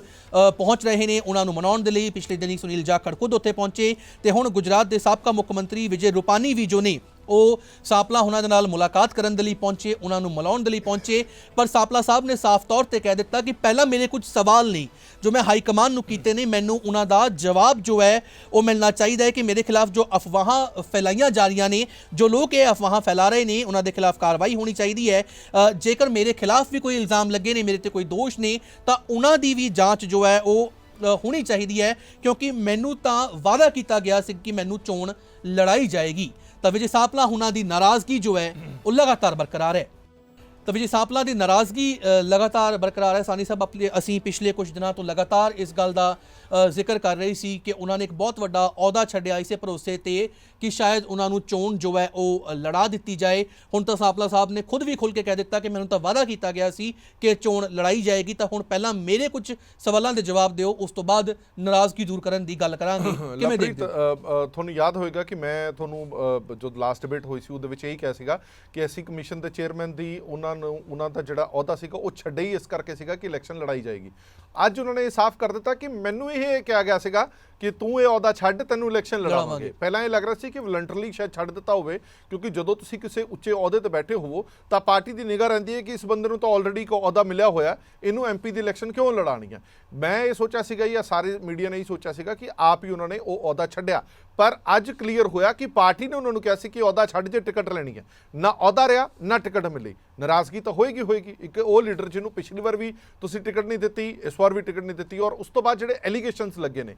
ਪਹੁੰਚ ਰਹੇ ਨੇ ਉਹਨਾਂ ਨੂੰ ਮਨਾਉਣ ਦੇ ਲਈ। ਪਿਛਲੇ ਦਿਨੀ ਸੁਨੀਲ ਜਾਖੜ ਖੁਦ ਉੱਥੇ ਪਹੁੰਚੇ ਤੇ ਹੁਣ ਗੁਜਰਾਤ ਦੇ ਸਾਬਕਾ ਮੁੱਖ ਮੰਤਰੀ ਵਿਜੇ ਰੂਪਾਨੀ ਵੀ ਜੋ ਨੇ ਉਹ ਸਾਪਲਾ ਉਹਨਾਂ ਦੇ ਨਾਲ ਮੁਲਾਕਾਤ ਕਰਨ ਦੇ ਲਈ ਪਹੁੰਚੇ, ਉਹਨਾਂ ਨੂੰ ਮਿਲਾਉਣ ਦੇ ਲਈ ਪਹੁੰਚੇ। ਪਰ ਸਾਪਲਾ ਸਾਹਿਬ ਨੇ ਸਾਫ਼ ਤੌਰ ਤੇ ਕਹਿ ਦਿੱਤਾ ਕਿ ਪਹਿਲਾਂ ਮੇਰੇ ਕੁਝ ਸਵਾਲ ਨਹੀਂ ਜੋ ਮੈਂ ਹਾਈ ਕਮਾਨ ਨੂੰ ਕੀਤੇ ਨੇ, ਮੈਨੂੰ ਉਹਨਾਂ ਦਾ ਜਵਾਬ ਜੋ ਹੈ, ਉਹ ਮਿਲਣਾ ਚਾਹੀਦਾ ਹੈ ਕਿ ਮੇਰੇ ਖਿਲਾਫ ਜੋ ਅਫਵਾਹਾਂ ਫੈਲਾਈਆਂ ਜਾ ਰਹੀਆਂ ਨੇ, ਜੋ ਲੋਕ ਇਹ ਅਫਵਾਹਾਂ ਫੈਲਾ ਰਹੇ ਨੇ, ਉਹਨਾਂ ਦੇ ਖਿਲਾਫ ਕਾਰਵਾਈ ਹੋਣੀ ਚਾਹੀਦੀ ਹੈ। ਜੇਕਰ ਮੇਰੇ ਖਿਲਾਫ ਵੀ ਕੋਈ ਇਲਜ਼ਾਮ ਲੱਗੇ ਨੇ, ਮੇਰੇ ਤੇ ਕੋਈ ਦੋਸ਼ ਨੇ, ਤਾਂ ਉਹਨਾਂ ਦੀ ਵੀ ਜਾਂਚ ਜੋ ਹੈ, ਉਹ ਹੋਣੀ ਚਾਹੀਦੀ ਹੈ, ਕਿਉਂਕਿ ਮੈਨੂੰ ਤਾਂ ਵਾਅਦਾ ਕੀਤਾ ਗਿਆ ਸੀ ਕਿ ਮੈਨੂੰ ਚੋਣ ਲੜਾਈ ਜਾਏਗੀ। ਤਾਂ ਵਿਜੇ ਸਾਪਲਾ ਹੁਣਾਂ ਦੀ ਨਾਰਾਜ਼ਗੀ ਜੋ ਹੈ ਉਹ ਲਗਾਤਾਰ ਬਰਕਰਾਰ ਹੈ। ਤਾਂ ਵਿਜੇ ਸਾਂਪਲਾ ਦੀ ਨਾਰਾਜ਼ਗੀ ਲਗਾਤਾਰ ਬਰਕਰਾਰ ਹੈ। ਸਾਨੀ ਸਾਹਿਬ ਆਪਣੇ ਅਸੀਂ ਪਿਛਲੇ ਕੁਝ ਦਿਨਾਂ ਤੋਂ ਲਗਾਤਾਰ ਇਸ ਗੱਲ ਦਾ ਜ਼ਿਕਰ ਕਰ ਰਹੀ ਸੀ ਕਿ ਉਹਨਾਂ ਨੇ ਇੱਕ ਬਹੁਤ ਵੱਡਾ ਅਹੁਦਾ ਛੱਡਿਆ ਇਸੇ ਭਰੋਸੇ ਤੇ ਕਿ ਸ਼ਾਇਦ ਉਹਨਾਂ ਨੂੰ ਚੋਣ ਜੋ ਹੈ ਉਹ ਲੜਾ ਦਿੱਤੀ ਜਾਏ। ਹੁਣ ਤਾਂ ਸਾਂਪਲਾ ਸਾਹਿਬ ਨੇ ਖੁਦ ਵੀ ਖੁੱਲ ਕੇ ਕਹਿ ਦਿੱਤਾ ਕਿ ਮੈਨੂੰ ਤਾਂ ਵਾਅਦਾ ਕੀਤਾ ਗਿਆ ਸੀ ਕਿ ਚੋਣ ਲੜਾਈ ਜਾਏਗੀ। ਤਾਂ ਹੁਣ ਪਹਿਲਾਂ ਮੇਰੇ ਕੁਝ ਸਵਾਲਾਂ ਦੇ ਜਵਾਬ ਦਿਓ ਉਸ ਤੋਂ ਬਾਅਦ ਨਾਰਾਜ਼ਗੀ ਦੂਰ ਕਰਨ ਦੀ ਗੱਲ ਕਰਾਂਗੇ। ਕਿਵੇਂ ਦੇਖਦੇ ਤੁਹਾਨੂੰ ਯਾਦ ਹੋਵੇਗਾ ਕਿ ਮੈਂ ਤੁਹਾਨੂੰ ਜੋ ਲਾਸਟ ਡਿਬੇਟ ਹੋਈ ਸੀ ਉਹਦੇ ਵਿੱਚ ਇਹੀ ਕਿਹਾ ਸੀਗਾ ਕਿ ਐਸੀ ਕਮਿਸ਼ਨ ਦੇ ਚੇਅਰਮੈਨ ਦੀ ਉਹਨਾਂ ਨੂੰ ਉਹਨਾਂ ਦਾ ਜਿਹੜਾ ਅਹੁਦਾ ਸੀਗਾ ਉਹ ਛੱਡੇ ਹੀ ਇਸ ਕਰਕੇ ਸੀਗਾ ਕਿ ਇਲੈਕਸ਼ਨ ਲੜਾਈ ਜਾਏਗੀ। ਅੱਜ ਉਹਨਾਂ ਨੇ ਇਹ ਸਾਫ਼ ਕਰ ਦਿੱਤਾ ਕਿ ਮੈਨੂੰ ਇਹ ਕਿਹਾ ਗਿਆ ਸੀਗਾ ਕਿ ਤੂੰ ਇਹ ਅਹੁਦਾ ਛੱਡ ਤੈਨੂੰ ਇਲੈਕਸ਼ਨ ਲੜਾਵਾਂਗੇ। ਪਹਿਲਾਂ ਇਹ ਲੱਗ ਰਿਹਾ ਸੀ ਕਿ ਵਲੰਟਰਲੀ ਸ਼ਾਇਦ ਛੱਡ ਦਿੱਤਾ ਹੋਵੇ ਕਿਉਂਕਿ ਜਦੋਂ ਤੁਸੀਂ ਕਿਸੇ ਉੱਚੇ ਅਹੁਦੇ ਤੇ ਬੈਠੇ ਹੋਵੋ ਤਾਂ ਪਾਰਟੀ ਦੀ ਨਿਗਾਹ ਰਹਿੰਦੀ ਹੈ ਕਿ ਇਸ ਬੰਦੇ ਨੂੰ ਤਾਂ ਆਲਰੇਡੀ ਇੱਕ ਅਹੁਦਾ ਮਿਲਿਆ ਹੋਇਆ ਇਹਨੂੰ ਐਮਪੀ ਦੀ ਇਲੈਕਸ਼ਨ ਕਿਉਂ ਲੜਾਣੀ ਹੈ? ਮੈਂ ਇਹ ਸੋਚਿਆ ਸੀਗਾ ਜਾਂ ਸਾਰੇ ਮੀਡੀਆ ਨੇ ਇਹ ਸੋਚਿਆ ਸੀਗਾ ਕਿ ਆਪ ਹੀ ਉਹਨਾਂ ਨੇ ਉਹ ਅਹੁਦਾ ਛੱਡਿਆ। ਪਰ ਅੱਜ ਕਲੀਅਰ ਹੋਇਆ ਕਿ ਪਾਰਟੀ ਨੇ ਉਹਨਾਂ ਨੂੰ ਕਿਹਾ ਸੀ ਕਿ ਅਹੁਦਾ ਛੱਡ ਜੇ ਟਿਕਟ ਲੈਣੀ ਹੈ। ਨਾ ਅਹੁਦਾ ਰਿਹਾ ਨਾ ਟਿਕਟ ਮਿਲੀ। ਨਾਰਾਜ਼ਗੀ ਤਾਂ ਹੋਏਗੀ ਹੋਏਗੀ। ਇੱਕ ਉਹ ਲੀਡਰ ਜਿਹਨੂੰ ਪਿਛਲੀ ਵਾਰ ਵੀ ਤੁਸੀਂ ਟਿਕਟ ਨਹੀਂ ਦਿੱਤੀ, ਇਸ ਵਾਰ ਵੀ ਟਿਕਟ ਨਹੀਂ ਦਿੱਤੀ ਔਰ ਉਸ ਤੋਂ ਬਾਅਦ ਜਿਹੜੇ ਐਲੀਗੇਸ਼ਨਸ ਲੱਗੇ ਨੇ।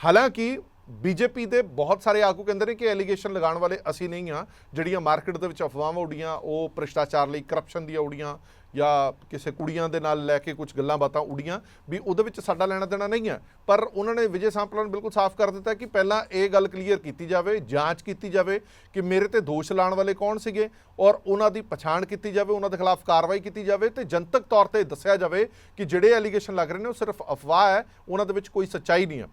ਹਾਲਾਂਕਿ ਬੀਜੇਪੀ ਦੇ ਬਹੁਤ ਸਾਰੇ ਆਗੂ ਕਹਿੰਦੇ ਨੇ ਕਿ ਐਲੀਗੇਸ਼ਨ ਲਗਾਉਣ ਵਾਲੇ ਅਸੀਂ ਨਹੀਂ ਆ ਜਿਹੜੀਆਂ ਮਾਰਕੀਟ ਦੇ ਵਿੱਚ ਅਫਵਾਹਾਂ ਉਡੀਆਂ, ਉਹ ਭ੍ਰਿਸ਼ਟਾਚਾਰ ਲਈ ਕਰਪਸ਼ਨ ਦੀਆਂ ਉਡੀਆਂ ਜਾਂ ਕਿਸੇ ਕੁੜੀਆਂ ਦੇ ਨਾਲ ਲੈ ਕੇ ਕੁਝ ਗੱਲਾਂ ਬਾਤਾਂ ਉਡੀਆਂ ਵੀ ਉਹਦੇ ਵਿੱਚ ਸਾਡਾ ਲੈਣਾ ਦੇਣਾ ਨਹੀਂ ਹੈ। ਪਰ ਉਹਨਾਂ ਨੇ ਵਿਜੇ ਸਾਂਪਲਾ ਨੂੰ ਬਿਲਕੁਲ ਸਾਫ਼ ਕਰ ਦਿੱਤਾ ਕਿ ਪਹਿਲਾਂ ਇਹ ਗੱਲ ਕਲੀਅਰ ਕੀਤੀ ਜਾਵੇ, ਜਾਂਚ ਕੀਤੀ ਜਾਵੇ ਕਿ ਮੇਰੇ ਤੇ ਦੋਸ਼ ਲਾਉਣ ਵਾਲੇ ਕੌਣ ਸੀਗੇ ਔਰ ਉਹਨਾਂ ਦੀ ਪਛਾਣ ਕੀਤੀ ਜਾਵੇ, ਉਹਨਾਂ ਦੇ ਖਿਲਾਫ ਕਾਰਵਾਈ ਕੀਤੀ ਜਾਵੇ ਤੇ ਜਨਤਕ ਤੌਰ ਤੇ ਦੱਸਿਆ ਜਾਵੇ ਕਿ ਜਿਹੜੇ ਐਲੀਗੇਸ਼ਨ ਲੱਗ ਰਹੇ ਨੇ ਉਹ ਸਿਰਫ ਅਫਵਾਹ ਹੈ, ਉਹਨਾਂ ਦੇ ਵਿੱਚ ਕੋਈ ਸੱਚਾਈ ਨਹੀਂ ਹੈ।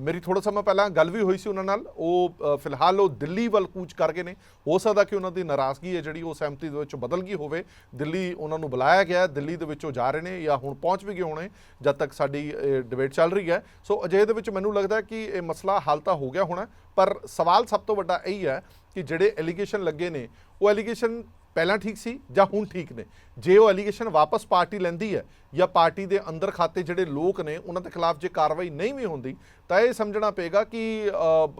ਮੇਰੀ ਥੋੜਾ ਸਮਾਂ ਪਹਿਲਾਂ ਗੱਲ ਵੀ ਹੋਈ ਸੀ ਉਹਨਾਂ ਨਾਲ। ਉਹ ਫਿਲਹਾਲ ਉਹ ਦਿੱਲੀ ਵੱਲ ਕੂਚ ਕਰ ਗਏ ਨੇ। ਹੋ ਸਕਦਾ ਕਿ ਉਹਨਾਂ ਦੀ ਨਾਰਾਜ਼ਗੀ ਹੈ ਜਿਹੜੀ, ਉਹ ਸਹਿਮਤੀ ਦੇ ਵਿੱਚ ਬਦਲ ਗਈ ਹੋਵੇ। ਦਿੱਲੀ ਉਹਨਾਂ ਨੂੰ ਬੁਲਾਇਆ ਗਿਆ ਦਿੱਲੀ ਦੇ ਵਿੱਚ ਉਹ ਜਾ ਰਹੇ ਨੇ ਜਾਂ ਹੁਣ ਪਹੁੰਚ ਵੀ ਗਏ ਹੋਣੇ, ਜਦ ਤੱਕ ਸਾਡੀ ਡਿਬੇਟ ਚੱਲ ਰਹੀ ਹੈ। ਸੋ ਅਜੇ ਦੇ ਵਿੱਚ ਮੈਨੂੰ ਲੱਗਦਾ ਕਿ ਇਹ ਮਸਲਾ ਹੱਲ ਤਾਂ ਹੋ ਗਿਆ ਹੋਣਾ ਪਰ ਸਵਾਲ ਸਭ ਤੋਂ ਵੱਡਾ ਇਹੀ ਹੈ ਕਿ ਜਿਹੜੇ ਐਲੀਗੇਸ਼ਨ ਲੱਗੇ ਨੇ, ਉਹ ਐਲੀਗੇਸ਼ਨ ਪਹਿਲਾਂ ਠੀਕ ਸੀ ਜਾਂ ਹੁਣ ਠੀਕ ਨੇ? ਜੇ ਉਹ ਐਲੀਗੇਸ਼ਨ ਵਾਪਸ ਪਾਰਟੀ ਲੈਂਦੀ ਹੈ ਜਾਂ ਪਾਰਟੀ ਦੇ ਅੰਦਰ ਖਾਤੇ ਜਿਹੜੇ ਲੋਕ ਨੇ ਉਹਨਾਂ ਦੇ ਖਿਲਾਫ ਜੇ ਕਾਰਵਾਈ ਨਹੀਂ ਵੀ ਹੁੰਦੀ ਤਾਂ ਇਹ ਸਮਝਣਾ ਪਏਗਾ ਕਿ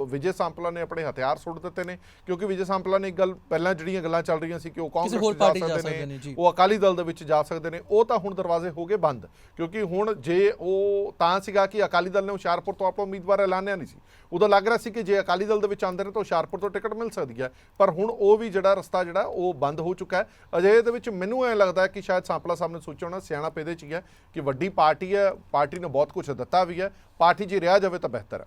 ਵਿਜੇ ਸਾਂਪਲਾ ਨੇ ਆਪਣੇ ਹਥਿਆਰ ਸੁੱਟ ਦਿੱਤੇ ਨੇ ਕਿਉਂਕਿ ਵਿਜੇ ਸਾਂਪਲਾ ਨੇ ਇੱਕ ਗੱਲ ਪਹਿਲਾਂ ਜਿਹੜੀਆਂ ਗੱਲਾਂ ਚੱਲ ਰਹੀਆਂ ਸੀ ਕਿ ਉਹ ਕਾਂਗਰਸ ਜਾ ਸਕਦੇ ਨੇ। ਉਹ ਅਕਾਲੀ ਦਲ ਦੇ ਵਿੱਚ ਜਾ ਸਕਦੇ ਨੇ ਉਹ ਤਾਂ ਹੁਣ ਦਰਵਾਜ਼ੇ ਹੋ ਗਏ ਬੰਦ ਕਿਉਂਕਿ ਹੁਣ ਜੇ ਉਹ ਤਾਂ ਸੀਗਾ ਕਿ ਅਕਾਲੀ ਦਲ ਨੇ ਹੁਸ਼ਿਆਰਪੁਰ ਤੋਂ ਆਪਣਾ ਉਮੀਦਵਾਰ ਐਲਾਨਿਆ ਨਹੀਂ ਸੀ ਉਦੋਂ ਲੱਗ ਰਿਹਾ ਸੀ ਕਿ ਜੇ ਅਕਾਲੀ ਦਲ ਦੇ ਵਿੱਚ ਆਉਂਦੇ ਨੇ ਤਾਂ ਹੁਸ਼ਿਆਰਪੁਰ ਤੋਂ ਟਿਕਟ ਮਿਲ ਸਕਦੀ ਹੈ ਪਰ ਹੁਣ ਉਹ ਵੀ ਜਿਹੜਾ ਰਸਤਾ ਜਿਹੜਾ ਉਹ ਬੰਦ ਹੋ ਚੁੱਕਾ ਹੈ ਅਜੇ ਦੇ ਵਿੱਚ ਮੈਨੂੰ ਐ ਲੱਗਦਾ ਕਿ ਸ਼ਾਇਦ ਸਾਂਪਲਾ ਸਾਹਿਬ ਨੇ ਸੋਚਿਆ ਹੋਣਾ ਸਿਆਣਾ ਪੇਦੇ ਚ ਹੀ ਹੈ ਕਿ ਵੱਡੀ ਪਾਰਟੀ ਹੈ, ਪਾਰਟੀ ਨੇ ਬਹੁਤ ਕੁਝ ਦਿੱਤਾ ਵੀ ਹੈ, ਪਾਰਟੀ ਜੀ ਰਿਹਾ ਜਾਵੇ ਤਾਂ ਬਿਹਤਰ ਹੈ।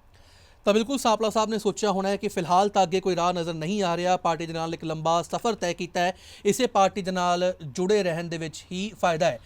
ਤਾਂ ਬਿਲਕੁਲ ਸਾਪਲਾ ਸਾਹਿਬ ਨੇ ਸੋਚਿਆ ਹੋਣਾ ਹੈ ਕਿ ਫਿਲਹਾਲ ਤਾਂ ਅੱਗੇ ਕੋਈ ਰਾਹ ਨਜ਼ਰ ਨਹੀਂ ਆ ਰਿਹਾ, ਪਾਰਟੀ ਦੇ ਨਾਲ ਇੱਕ ਲੰਬਾ ਸਫ਼ਰ ਤੈਅ ਕੀਤਾ ਹੈ, ਇਸੇ ਪਾਰਟੀ ਦੇ ਨਾਲ ਜੁੜੇ ਰਹਿਣ ਦੇ ਵਿੱਚ ਹੀ ਫਾਇਦਾ ਹੈ।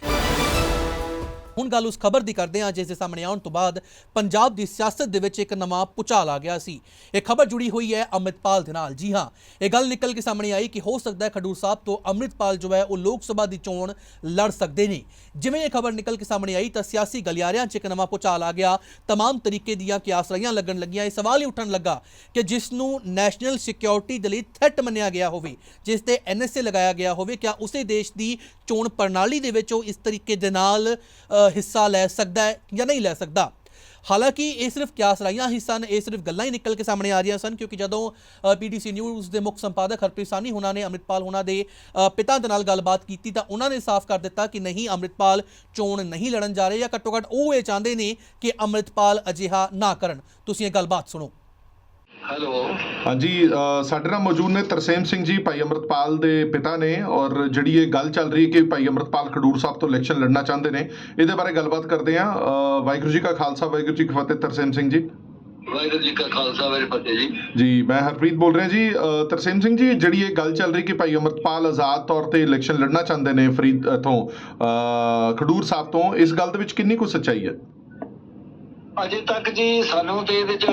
ਹੁਣ ਗੱਲ ਉਸ ਖਬਰ ਦੀ ਕਰਦੇ ਹਾਂ ਜਿਸ ਦੇ ਸਾਹਮਣੇ ਆਉਣ ਤੋਂ ਬਾਅਦ ਪੰਜਾਬ ਦੀ ਸਿਆਸਤ ਦੇ ਵਿੱਚ ਇੱਕ ਨਵਾਂ ਪੁਚਾਲ ਆ ਗਿਆ ਸੀ ਇਹ ਖਬਰ ਜੁੜੀ ਹੋਈ ਹੈ ਅੰਮ੍ਰਿਤਪਾਲ ਦੇ ਨਾਲ ਜੀ ਹਾਂ ਇਹ ਗੱਲ ਨਿਕਲ ਕੇ ਸਾਹਮਣੇ ਆਈ ਕਿ ਹੋ ਸਕਦਾ ਹੈ ਖਡੂਰ ਸਾਹਿਬ ਤੋਂ ਅੰਮ੍ਰਿਤਪਾਲ ਜੋ ਹੈ ਉਹ ਲੋਕ ਸਭਾ ਦੀ ਚੋਣ ਲੜ ਸਕਦੇ ਨੇ ਜਿਵੇਂ ਇਹ ਖਬਰ ਨਿਕਲ ਕੇ ਸਾਹਮਣੇ ਆਈ ਤਾਂ ਸਿਆਸੀ ਗਲਿਆਰਿਆਂ 'ਚ ਇੱਕ ਨਵਾਂ ਪੁਚਾਲ ਆ ਗਿਆ तमाम ਤਰੀਕੇ ਦੀਆਂ ਕਿਆਸਰੀਆਂ ਲੱਗਣ ਲੱਗੀਆਂ ਇਹ ਸਵਾਲ ਹੀ ਉੱਠਣ ਲੱਗਾ ਕਿ ਜਿਸ ਨੂੰ ਨੈਸ਼ਨਲ ਸਿਕਿਉਰਿਟੀ ਦੇ ਲਈ ਥ੍ਰੈਟ ਮੰਨਿਆ ਗਿਆ ਹੋਵੇ ਜਿਸ ਤੇ ਐਨਐਸਏ ਲਗਾਇਆ ਗਿਆ ਹੋਵੇ ਕਿਆ ਉਸੇ ਦੇਸ਼ ਦੀ ਚੋਣ ਪ੍ਰਣਾਲੀ ਦੇ ਵਿੱਚ ਉਹ ਇਸ ਤਰੀਕੇ ਦੇ ਨਾਲ ਅ, ਹਿੱਸਾ ਲੈ ਸਕਦਾ ਹੈ ਜਾਂ ਨਹੀਂ ਲੈ ਸਕਦਾ। ਹਾਲਾਂਕਿ ਇਹ ਸਿਰਫ ਕਿਆਸਰਾਈਆਂ ਹੀ ਸਨ ਇਹ ਸਿਰਫ ਗੱਲਾਂ ਹੀ ਨਿਕਲ ਕੇ ਸਾਹਮਣੇ ਆ ਰਹੀਆਂ ਸਨ, ਕਿਉਂਕਿ ਜਦੋਂ ਪੀਟੀਸੀ ਨਿਊਜ਼ ਦੇ ਮੁੱਖ ਸੰਪਾਦਕ ਹਰਪ੍ਰੀਤ ਸਾਨੀ ਹੁਣਾਂ ਨੇ ਅੰਮ੍ਰਿਤਪਾਲ ਹੁਣਾਂ ਦੇ ਪਿਤਾ ਦੇ ਨਾਲ ਗੱਲਬਾਤ ਕੀਤੀ ਤਾਂ ਉਹਨਾਂ ਨੇ ਸਾਫ਼ ਕਰ ਦਿੱਤਾ ਕਿ ਨਹੀਂ, ਅੰਮ੍ਰਿਤਪਾਲ ਚੋਣ ਨਹੀਂ ਲੜਨ ਜਾ ਰਹੇ ਜਾਂ ਘੱਟੋ ਘੱਟ ਉਹ ਇਹ ਚਾਹੁੰਦੇ ਨੇ ਕਿ ਅੰਮ੍ਰਿਤਪਾਲ ਅਜਿਹਾ ਨਾ ਕਰਨ। ਤੁਸੀਂ ਇਹ ਗੱਲਬਾਤ ਸੁਣੋ। ਹੈਲੋ। ਹਾਂਜੀ ਸਾਡੇ ਨਾਲ ਮੌਜੂਦ ਨੇ ਤਰਸੇਮ ਸਿੰਘ ਜੀ ਭਾਈ ਅਮਰਤਪਾਲ ਦੇ ਪਿਤਾ ਨੇ ਔਰ ਜਿਹੜੀ ਇਹ ਗੱਲ ਚੱਲ ਰਹੀ ਹੈ ਕਿ ਭਾਈ ਅਮਰਤਪਾਲ ਖਡੂਰ ਸਾਹਿਬ ਤੋਂ ਇਲੈਕਸ਼ਨ ਲੜਨਾ ਚਾਹੁੰਦੇ ਨੇ ਇਹਦੇ ਬਾਰੇ ਗੱਲਬਾਤ ਕਰਦੇ ਅ, ਵਾਹਿਗੁਰੂ ਜੀ ਕਾ ਖਾਲਸਾ ਵਾਹਿਗੁਰੂ ਜੀ ਕੀ ਫਤਿਹ ਤਰਸੇਮ ਸਿੰਘ ਜੀ। ਵਾਹਿਗੁਰੂ ਜੀ ਕਾ ਖਾਲਸਾ ਵਾਹਿਗੁਰੂ ਫਤਿਹ ਜੀ। ਜੀ ਮੈਂ ਹਰਪ੍ਰੀਤ ਬੋਲ ਰਿਹਾ ਜੀ। ਤਰਸੇਮ ਸਿੰਘ ਜੀ ਜਿਹੜੀ ਇਹ ਗੱਲ ਚੱਲ ਰਹੀ ਕਿ ਭਾਈ ਅਮਰਤਪਾਲ ਆਜ਼ਾਦ ਤੌਰ ਤੇ ਇਲੈਕਸ਼ਨ ਲੜਨਾ ਚਾਹੁੰਦੇ ਨੇ ਫਰੀਦ ਤੋਂ ਖਡੂਰ ਸਾਹਿਬ ਤੋਂ ਇਸ ਗੱਲ ਦੇ ਵਿੱਚ ਕਿੰਨੀ ਕੁ ਸੱਚਾਈ ਹੈ? ਅਜੇ ਤੱਕ ਜੀ ਸਾਨੂੰ ਤੇ ਇਹਦੇ ਚ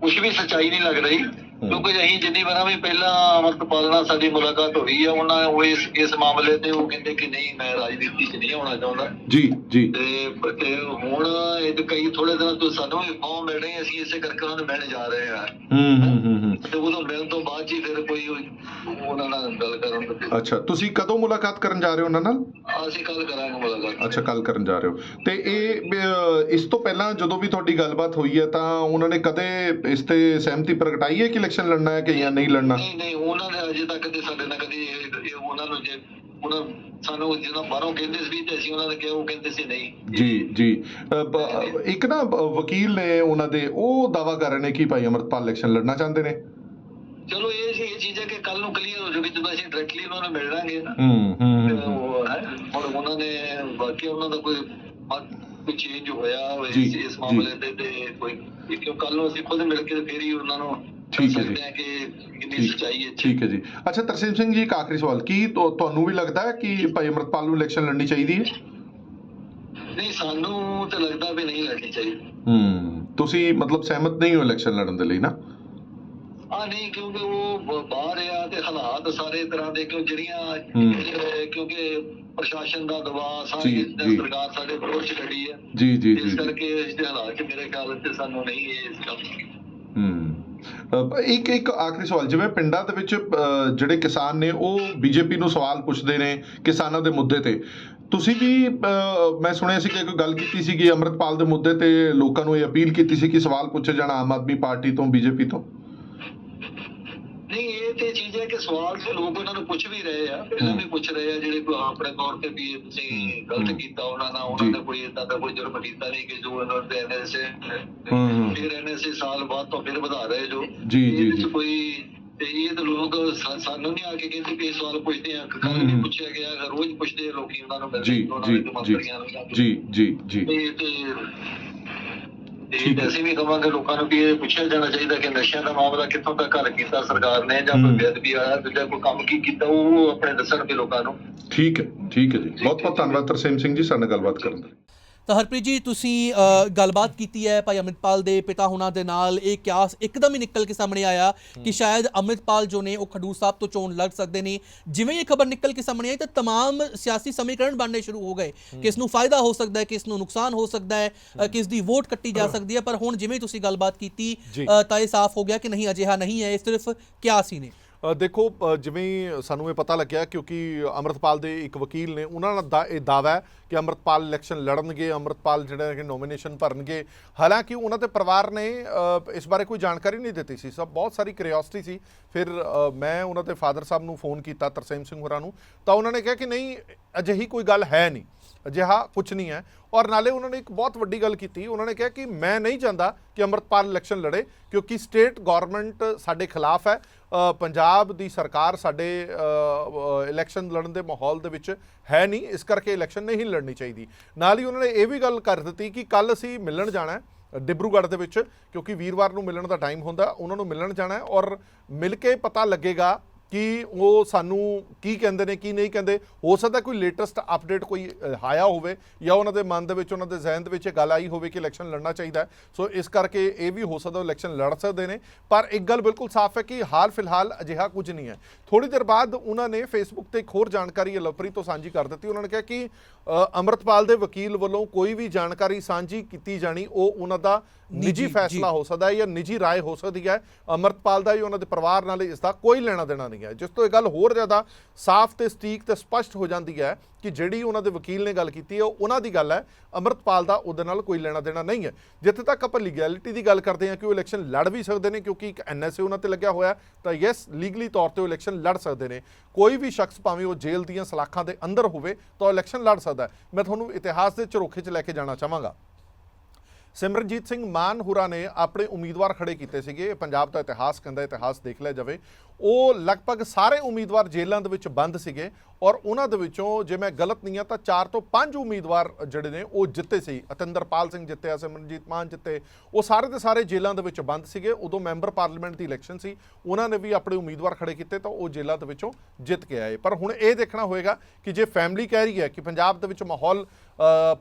ਕੁਝ ਵੀ ਸੱਚਾਈ ਨਹੀਂ ਲੱਗ ਰਹੀ ਕਿਉਂਕਿ ਅਸੀਂ ਜਿੰਨੀ ਵਾਰਾਂ ਵੀ ਪਹਿਲਾਂ ਅਮਰਤਪਾਲ ਨਾਲ ਸਾਡੀ ਮੁਲਾਕਾਤ ਹੋਈ ਆ ਉਹਨਾਂ ਉਹ ਇਸ ਇਸ ਮਾਮਲੇ ਤੇ ਉਹ ਕਹਿੰਦੇ ਕਿ ਨਹੀਂ ਮੈਂ ਰਾਜਨੀਤੀ 'ਚ ਨਹੀਂ ਆਉਣਾ ਚਾਹੁੰਦਾ। ਜੀ ਜੀ। ਤੇ ਤੇ ਹੁਣ ਇਹ ਤੇ ਕਈ ਥੋੜੇ ਦਿਨਾਂ ਤੋਂ ਸਾਨੂੰ ਵੀ ਫੋਨ ਮਿਲ ਰਹੇ ਅਸੀਂ ਇਸੇ ਕਰਕੇ ਉਹਨਾਂ ਨੂੰ ਮਿਲਣ ਜਾ ਰਹੇ ਹਾਂ ਹੂੰ ਹੂੰ ਹੂੰ ਹੂੰ। ਤੇ ਉਦੋਂ ਮਿਲਣ ਤੋਂ ਬਾਅਦ ਜੀ ਫਿਰ ਕੋਈ ਉਹਨਾਂ ਨਾਲ ਗੱਲ ਕਰਨ ਅੱਛਾ ਤੁਸੀਂ ਕਦੋਂ ਮੁਲਾਕਾਤ ਕਰਨ ਜਾ ਰਹੇ ਹੋ ਉਹਨਾਂ ਨਾਲ? ਅਸੀਂ ਕੱਲ ਕਰਾਂਗੇ ਮੁਲਾਕਾਤ। ਅੱਛਾ ਕੱਲ ਕਰਨ ਜਾ ਰਹੇ ਹੋ। ਤੇ ਇਹ ਇਸ ਤੋਂ ਪਹਿਲਾਂ ਜਦੋਂ ਵੀ ਤੁਹਾਡੀ ਗੱਲਬਾਤ ਹੋਈ ਹੈ ਤਾਂ ਉਹਨਾਂ ਨੇ ਕਦੇ ਇਸ ਤੇ ਸਹਿਮਤੀ ਪ੍ਰਗਟਾਈ ਹੈ ਕਿ ਇਲੈਕਸ਼ਨ ਲੜਨਾ ਹੈ ਕਿ ਜਾਂ ਨਹੀਂ ਲੜਨਾ? ਨਹੀਂ ਨਹੀਂ ਉਹਨਾਂ ਨੇ ਅਜੇ ਤੱਕ ਤੇ ਸਾਡੇ ਨਾਲ ਕਦੀ ਇਹ- ਉਹਨਾਂ ਨੂੰ ਜੇ ਉਹਨਾਂ ਸਾਨੂੰ ਜਿਹਨਾਂ ਬਾਹਰੋਂ ਕਹਿੰਦੇ ਸੀ ਤੇ ਅਸੀਂ ਉਹਨਾਂ ਨੇ ਕਿਹਾ ਉਹ ਕਹਿੰਦੇ ਸੀ ਨਹੀਂ। ਜੀ ਜੀ। ਅਹ, ਬ- ਇੱਕ ਨਾ ਬ- ਵਕੀਲ ਨੇ ਉਹਨਾਂ ਦੇ ਉਹ ਦਾਵਾ ਕਰ ਰਹੇ ਨੇ ਕਿ ਭਾਈ ਅਮਰਪਾਲ ਇਲੈਕਸ਼ਨ ਲੜਨਾ ਚਾਹੁੰਦੇ ਨੇ। ਚਲੋ ਇਹ ਜੀ ਇਹ ਚੀਜ਼ ਹੈ ਕਿ ਕੱਲ ਨੂੰ ਕਲੀਅਰ ਹੋ ਜਾਊਗੀ ਜਦੋਂ ਅਸੀਂ ਡਾਇਰੈਕਟਲੀ ਉਹਨਾਂ ਨੂੰ ਮਿਲ ਲਾਂਗੇ ਨਾ। ਹੂੰ ਤੇ ਹੂੰ ਉਹ ਹੈ ਹੁਣ ਉਹਨਾਂ ਨੇ ਬਾਕੀ ਉਹਨਾਂ ਦਾ ਕੋਈ ਮਤ- ਕੋਈ ਚੇਂਜ ਹੋਇਆ ਇਸ- ਜੀ। ਇਸ ਮਾਮਲੇ ਤੇ ਤੇ ਕੋਈ ਕਿਉਂ ਕੱਲ ਨੂੰ ਅਸੀਂ ਖੁਦ ਮਿਲ ਕੇ ਫੇਰ ਹੀ ਉਹਨਾਂ ਨੂੰ ਠੀਕ ਹੈ ਜੀ। ਕਿੰਨੀ ਠੀਕ ਸੱਚਾਈ ਹੈ ਠੀਕ ਹੈ ਜੀ। ਅੱਛਾ ਤਰਸੇਮ ਸਿੰਘ ਜੀ ਇੱਕ ਆਖਰੀ ਸਵਾਲ। ਕੀ ਤੁਹਾਨੂੰ ਵੀ ਲੱਗਦਾ ਹੈ ਕਿ ਭਾਈ ਅਮਰਤਪਾਲ ਨੂੰ ਇਲੈਕਸ਼ਨ ਲੜਨੀ ਚਾਹੀਦੀ ਹੈ? ਨਹੀਂ ਸਾਨੂੰ ਤਾਂ ਲੱਗਦਾ ਵੀ ਨਹੀਂ ਲੜਨੀ ਚਾਹੀਦੀ। ਹੂੰ ਤੁਸੀਂ ਮਤਲਬ ਸਹਿਮਤ ਨਹੀਂ ਹੋ ਇਲੈਕਸ਼ਨ ਲੜਨ ਦੇ ਲਈ ਨਾ? ਆ ਨਹੀਂ ਕਿਉਂਕਿ ਉਹ ਬਾਹਰ ਆ ਤੇ ਹਾਲਾਤ ਸਾਰੇ ਤਰ੍ਹਾਂ ਦੇ ਕਿਉਂ ਜਿਹੜੀਆਂ ਕਿਉਂਕਿ ਪ੍ਰਸ਼ਾਸਨ ਦਾ ਦਬਾਅ ਸਾਰੀ। ਸਰਕਾਰ ਸਾਡੇ ਵਿਰੋਧ ਚ ਖੜੀ ਹੈ। ਜੀ ਜੀ ਜੀ ਇਸ। ਕਰਕੇ ਇਸ ਦੇ ਹਾਲਾਤ ਮੇਰੇ ਖਿਆਲ ਤੇ ਸਾਨੂੰ ਨਹੀਂ ਕੰਮ ਅ, ਇੱਕ ਇੱਕ ਆਖਰੀ ਸਵਾਲ, ਜਿਵੇਂ ਪਿੰਡਾਂ ਦੇ ਵਿੱਚ ਜਿਹੜੇ ਕਿਸਾਨ ਨੇ, ਉਹ ਬੀਜੇਪੀ ਨੂੰ ਸਵਾਲ ਪੁੱਛਦੇ ਨੇ ਕਿਸਾਨਾਂ ਦੇ ਮੁੱਦੇ ਤੇ। ਤੁਸੀਂ ਵੀ ਮੈਂ ਸੁਣਿਆ ਸੀ ਕਿ ਇੱਕ ਗੱਲ ਕੀਤੀ ਸੀ ਕਿ ਅਮਰਤਪਾਲ ਦੇ ਮੁੱਦੇ ਤੇ, ਲੋਕਾਂ ਨੂੰ ਇਹ ਅਪੀਲ ਕੀਤੀ ਸੀ ਕਿ ਸਵਾਲ ਪੁੱਛੇ ਜਾਣ ਆਮ ਆਦਮੀ ਪਾਰਟੀ ਤੋਂ, ਬੀਜੇਪੀ ਤੋਂ। ਨਹੀਂ ਇਹ ਕਿ ਸਵਾਲ ਤੇ ਲੋਕ ਉਹਨਾਂ ਨੂੰ ਪੁੱਛ ਵੀ ਰਹੇ ਆ ਪਹਿਲਾਂ ਵੀ ਪੁੱਛ ਰਹੇ ਆ ਜਿਹੜੇ ਕੋਈ ਆਪਣੇ ਤੌਰ ਤੇ ਵੀ ਤੁਸੀਂ ਗਲਤ। ਕੀਤਾ ਉਹਨਾਂ ਨਾਲ। ਉਹਨਾਂ ਨੇ ਕੋਈ ਇਦਾਂ ਦਾ ਕੋਈ ਜੁਰਮ ਕੀਤਾ ਨਹੀਂ ਕਿ ਜੋ ਉਹਨਾਂ ਦੇ ਐਨਐਸਏ। ਫਿਰ ਐਨਐਸਏ ਸਾਲ ਬਾਅਦ ਤੋਂ ਫਿਰ ਵਧਾ ਰਹੇ ਜੋ ਜੀ, ਜੀ, ਜੀ। ਕੋਈ ਤੇ ਇਹ ਤਾਂ ਲੋਕ ਸਾਨੂੰ ਨਹੀਂ ਆ ਕੇ ਕਹਿੰਦੇ ਵੀ ਇਹ ਸਵਾਲ ਪੁੱਛਦੇ ਆ ਕੱਲ ਵੀ। ਪੁੱਛਿਆ ਗਿਆ ਰੋਜ਼ ਪੁੱਛਦੇ ਆ ਲੋਕੀ ਉਹਨਾਂ ਨੂੰ ਜੀ ਜੀ ਨੂੰ ਜਾਂ ਜੀ ਜੀ ਜੀ ਤੇ ਅਸੀਂ ਵੀ ਕਹਾਂਗੇ ਲੋਕਾਂ ਨੂੰ ਵੀ ਇਹ ਪੁੱਛਿਆ ਜਾਣਾ ਚਾਹੀਦਾ ਕਿ ਨਸ਼ਿਆਂ ਦਾ ਮਾਮਲਾ ਕਿੱਥੋਂ ਤੱਕ ਹੱਲ ਕੀਤਾ ਸਰਕਾਰ ਨੇ ਜਾਂ। ਕੋਈ ਬੇਅਦਬੀ ਆਇਆ ਦੂਜਾ ਕੋਈ ਕੰਮ ਕੀ ਕੀਤਾ ਉਹ ਆਪਣੇ ਦੱਸਣ ਵੀ ਲੋਕਾਂ ਨੂੰ। ਠੀਕ ਹੈ ਠੀਕ ਹੈ ਜੀ। ਬਹੁਤ ਬਹੁਤ ਧੰਨਵਾਦ ਤਰਸੇਮ ਸਿੰਘ ਜੀ ਸਾਡੇ ਨਾਲ ਗੱਲਬਾਤ ਕਰਨ ਲਈ ਤਾਂ ਹਰਪ੍ਰੀਤ ਜੀ ਤੁਸੀਂ ਅ, ਗੱਲਬਾਤ ਕੀਤੀ ਹੈ ਭਾਈ ਅਮਰਿਤਪਾਲ ਦੇ ਪਿਤਾ ਹੁਣਾਂ ਦੇ ਨਾਲ ਇਹ ਕਿਆਸ ਇੱਕਦਮ ਹੀ ਨਿਕਲ ਕੇ ਸਾਹਮਣੇ ਆਇਆ ਕਿ ਸ਼ਾਇਦ ਅਮਰਿਤਪਾਲ ਜੋ ਨੇ ਉਹ ਖਡੂਰ ਸਾਹਿਬ ਤੋਂ ਚੋਣ ਲੜ ਸਕਦੇ ਨੇ ਜਿਵੇਂ ਇਹ ਖਬਰ ਨਿਕਲ ਕੇ ਸਾਹਮਣੇ ਆਈ ਤਾਂ तमाम ਸਿਆਸੀ ਸਮੀਕਰਨ ਬਣਨੇ ਸ਼ੁਰੂ ਹੋ ਗਏ ਕਿਸ ਨੂੰ ਫਾਇਦਾ ਹੋ ਸਕਦਾ ਹੈ ਕਿਸ ਨੂੰ ਨੁਕਸਾਨ ਹੋ ਸਕਦਾ ਹੈ ਅ, ਕਿਸ ਦੀ ਵੋਟ ਕੱਟੀ ਜਾ ਸਕਦੀ ਹੈ ਪਰ ਹੁਣ ਜਿਵੇਂ ਹੀ ਤੁਸੀਂ ਗੱਲਬਾਤ ਕੀਤੀ ਜੀ। ਅ, ਤਾਂ ਇਹ ਸਾਫ਼ ਹੋ ਗਿਆ ਕਿ ਨਹੀਂ ਅਜਿਹਾ ਨਹੀਂ ਹੈ ਇਹ ਸਿਰਫ ਕਿਆਸ ਹੀ ਨੇ ਅ, ਦੇਖੋ ਜਿਵੇਂ ਸਾਨੂੰ ਇਹ ਪਤਾ ਲੱਗਿਆ ਕਿਉਂਕਿ ਅਮਰਤਪਾਲ ਦੇ ਇੱਕ ਵਕੀਲ ਨੇ, ਉਹਨਾਂ ਦਾ, ਇਹ ਦਾਅਵਾ ਹੈ ਕਿ ਅਮਰਤਪਾਲ ਇਲੈਕਸ਼ਨ ਲੜਨਗੇ, ਅਮਰਤਪਾਲ ਜਿਹੜੇ ਕਿ ਨੋਮੀਨੇਸ਼ਨ ਭਰਨਗੇ। ਹਾਲਾਂਕਿ ਉਹਨਾਂ ਦੇ ਪਰਿਵਾਰ ਨੇ ਇਸ ਬਾਰੇ ਕੋਈ ਜਾਣਕਾਰੀ ਨਹੀਂ ਦਿੱਤੀ ਸੀ। ਸਭ, ਬਹੁਤ ਸਾਰੀ ਕਿਉਰਿਓਸਿਟੀ ਸੀ। ਫਿਰ ਮੈਂ ਉਹਨਾਂ ਦੇ ਫਾਦਰ ਸਾਹਿਬ ਨੂੰ ਫੋਨ ਕੀਤਾ ਤਰਸੇਮ ਸਿੰਘ ਹੋਰਾਂ ਨੂੰ। ਤਾਂ ਉਹਨਾਂ ਨੇ ਕਿਹਾ ਕਿ ਨਹੀਂ, ਅਜਿਹੀ ਕੋਈ ਗੱਲ ਹੈ ਨਹੀਂ। ਅਜਿਹਾ ਕੁਝ ਨਹੀਂ ਹੈ। ਔਰ ਨਾਲੇ ਉਹਨਾਂ ਨੇ ਇੱਕ ਬਹੁਤ ਵੱਡੀ ਗੱਲ ਕੀਤੀ। ਉਹਨਾਂ ਨੇ ਕਿਹਾ ਕਿ ਮੈਂ ਨਹੀਂ ਚਾਹੁੰਦਾ ਕਿ ਅਮਰਤਪਾਲ ਇਲੈਕਸ਼ਨ ਲੜੇ, ਕਿਉਂਕਿ ਸਟੇਟ ਗਵਰਨਮੈਂਟ ਸਾਡੇ ਖਿਲਾਫ ਹੈ। ਪੰਜਾਬ ਦੀ ਸਰਕਾਰ ਸਾਡੇ ਇਲੈਕਸ਼ਨ ਲੜਨ ਦੇ ਮਾਹੌਲ ਦੇ ਵਿੱਚ ਹੈ ਨਹੀਂ। ਇਸ ਕਰਕੇ ਇਲੈਕਸ਼ਨ ਨਹੀਂ ਲੜਨੀ ਚਾਹੀਦੀ। ਨਾਲ ਹੀ ਉਹਨਾਂ ਨੇ ਇਹ ਵੀ ਗੱਲ ਕਰ ਦਿੱਤੀ ਕਿ ਕੱਲ ਅਸੀਂ ਮਿਲਣ ਜਾਣਾ ਹੈ ਡਿਬਰੂਗੜ੍ਹ ਦੇ ਵਿੱਚ, ਕਿਉਂਕਿ ਵੀਰਵਾਰ ਨੂੰ ਮਿਲਣ ਦਾ ਟਾਈਮ ਹੁੰਦਾ। ਉਹਨਾਂ ਨੂੰ ਮਿਲਣ ਜਾਣਾ ਔਰ ਮਿਲ ਕੇ ਪਤਾ ਲੱਗੇਗਾ ਕਿ ਉਹ ਸਾਨੂੰ ਕੀ ਕਹਿੰਦੇ ਨੇ ਕੀ ਨਹੀਂ ਕਹਿੰਦੇ। ਹੋ ਸਕਦਾ ਕੋਈ ਲੇਟੈਸਟ ਅਪਡੇਟ ਕੋਈ ਆਇਆ ਹੋਵੇ ਜਾਂ ਉਹਨਾਂ ਦੇ ਮਨ ਦੇ ਵਿੱਚ ਉਹਨਾਂ ਦੇ ਜ਼ਿਹਨ ਦੇ ਵਿੱਚ ਇਹ ਗੱਲ ਆਈ ਹੋਵੇ ਕਿ ਇਲੈਕਸ਼ਨ ਲੜਨਾ ਚਾਹੀਦਾ। ਸੋ ਇਸ ਕਰਕੇ ਇਹ ਵੀ ਹੋ ਸਕਦਾ ਇਲੈਕਸ਼ਨ ਲੜ ਸਕਦੇ ਨੇ। ਪਰ ਇੱਕ ਗੱਲ ਬਿਲਕੁਲ ਸਾਫ਼ ਹੈ ਕਿ ਹਾਲ ਫਿਲਹਾਲ ਅਜਿਹਾ ਕੁਝ ਨਹੀਂ ਹੈ। ਥੋੜੀ ਦੇਰ ਬਾਅਦ ਉਹਨਾਂ ਨੇ ਫੇਸਬੁੱਕ ਤੇ ਇੱਕ ਹੋਰ ਜਾਣਕਾਰੀ ਲਵਪ੍ਰੀਤ ਤੋਂ ਸਾਂਝੀ ਕਰ ਦਿੱਤੀ। ਉਹਨਾਂ ਨੇ ਕਿਹਾ ਕਿ ਅੰਮ੍ਰਿਤਪਾਲ ਦੇ ਵਕੀਲ ਵੱਲੋਂ ਕੋਈ ਵੀ ਜਾਣਕਾਰੀ ਸਾਂਝੀ ਕੀਤੀ ਜਾਣੀ ਉਹ ਉਹਨਾਂ ਦਾ ਨਿੱਜੀ। ਫੈਸਲਾ ਹੋ ਸਕਦਾ ਹੈ ਜਾਂ ਨਿੱਜੀ ਰਾਏ ਹੋ ਸਕਦੀ ਹੈ। ਅਮਰਤਪਾਲ ਦਾ ਹੀ ਉਹਨਾਂ ਦੇ ਪਰਿਵਾਰ ਨਾਲ ਇਸ ਦਾ ਕੋਈ ਲੈਣਾ ਦੇਣਾ ਨਹੀਂ। ਹੈ ਜਿਸ ਤੋਂ ਇਹ ਗੱਲ ਹੋਰ ਜ਼ਿਆਦਾ ਸਾਫ਼ ਤੇ ਸਟੀਕ ਤੇ ਸਪਸ਼ਟ ਹੋ ਜਾਂਦੀ ਹੈ ਕਿ ਜਿਹੜੀ ਉਹਨਾਂ ਦੇ ਵਕੀਲ ਨੇ ਗੱਲ ਕੀਤੀ ਹੈ, ਉਹ ਉਹਨਾਂ ਦੀ ਗੱਲ ਹੈ। ਅਮਰਤਪਾਲ ਦਾ ਉਹਦੇ ਨਾਲ ਕੋਈ ਲੈਣਾ ਦੇਣਾ ਨਹੀਂ ਹੈ। ਜਿੱਥੇ ਤੱਕ ਆਪਾਂ ਲੀਗੈਲਿਟੀ ਦੀ ਗੱਲ ਕਰਦੇ ਹਾਂ ਕਿ ਉਹ ਇਲੈਕਸ਼ਨ ਲੜ ਵੀ ਸਕਦੇ ਨੇ, ਕਿਉਂਕਿ ਇੱਕ ਐਨਐਸਏ ਉਹਨਾਂ ਤੇ ਲੱਗਿਆ ਹੋਇਆ ਤਾਂ ਯੈਸ ਲੀਗਲੀ ਤੌਰ ਤੇ ਉਹ ਇਲੈਕਸ਼ਨ ਲੜ ਸਕਦੇ ਨੇ। ਕੋਈ ਵੀ ਸ਼ਖਸ ਭਾਵੇਂ ਉਹ ਜੇਲ੍ਹ ਦੀਆਂ ਸਲਾਖਾਂ ਦੇ ਅੰਦਰ ਹੋਵੇ, ਤਾਂ ਉਹ ਇਲੈਕਸ਼ਨ ਲੜ ਸਕਦਾ ਮੈਂ ਤੁਹਾਨੂੰ ਇਤਿਹਾਸ ਦੇ ਝਰੋਖੇ 'ਚ ਲੈ ਕੇ ਜਾਣਾ ਚਾਹਾਂਗਾ। ਸਿਮਰਨਜੀਤ ਸਿੰਘ ਮਾਨ ਹੁਰਾ ਨੇ ਆਪਣੇ ਉਮੀਦਵਾਰ ਖੜੇ ਕੀਤੇ ਸੀਗੇ। ਪੰਜਾਬ ਦਾ ਇਤਿਹਾਸ ਕਹਿੰਦਾ ਇਤਿਹਾਸ ਦੇਖ ਲਿਆ ਜਾਵੇ। ਉਹ ਲਗਭਗ ਸਾਰੇ ਉਮੀਦਵਾਰ ਜੇਲ੍ਹਾਂ ਦੇ ਵਿੱਚ ਬੰਦ ਸੀਗੇ ਔਰ ਉਹਨਾਂ ਦੇ ਵਿੱਚੋਂ ਜੇ ਮੈਂ ਗਲਤ ਨਹੀਂ ਆ ਤਾਂ 4 ਤੋਂ 5 ਉਮੀਦਵਾਰ ਜਿਹੜੇ ਨੇ, ਉਹ ਜਿੱਤੇ ਸੀ। ਅਤਿੰਦਰਪਾਲ ਸਿੰਘ ਜਿੱਤਿਆ ਸਿਮਰਨਜੀਤ ਮਾਨ ਜਿੱਤੇ। ਉਹ ਸਾਰੇ ਦੇ ਸਾਰੇ ਜੇਲ੍ਹਾਂ ਦੇ ਵਿੱਚ ਬੰਦ ਸੀਗੇ। ਉਦੋਂ ਮੈਂਬਰ ਪਾਰਲੀਮੈਂਟ ਦੀ ਇਲੈਕਸ਼ਨ ਸੀ। ਉਹਨਾਂ ਨੇ ਵੀ ਆਪਣੇ ਉਮੀਦਵਾਰ ਖੜੇ ਕੀਤੇ ਤਾਂ ਉਹ ਜੇਲ੍ਹਾਂ ਦੇ ਵਿੱਚੋਂ ਜਿੱਤ ਕੇ ਆਏ। ਪਰ ਹੁਣ ਇਹ ਦੇਖਣਾ ਹੋਏਗਾ ਕਿ ਜੇ ਫੈਮਿਲੀ ਕਹਿ ਰਹੀ ਹੈ ਕਿ ਪੰਜਾਬ ਦੇ ਵਿੱਚ ਮਾਹੌਲ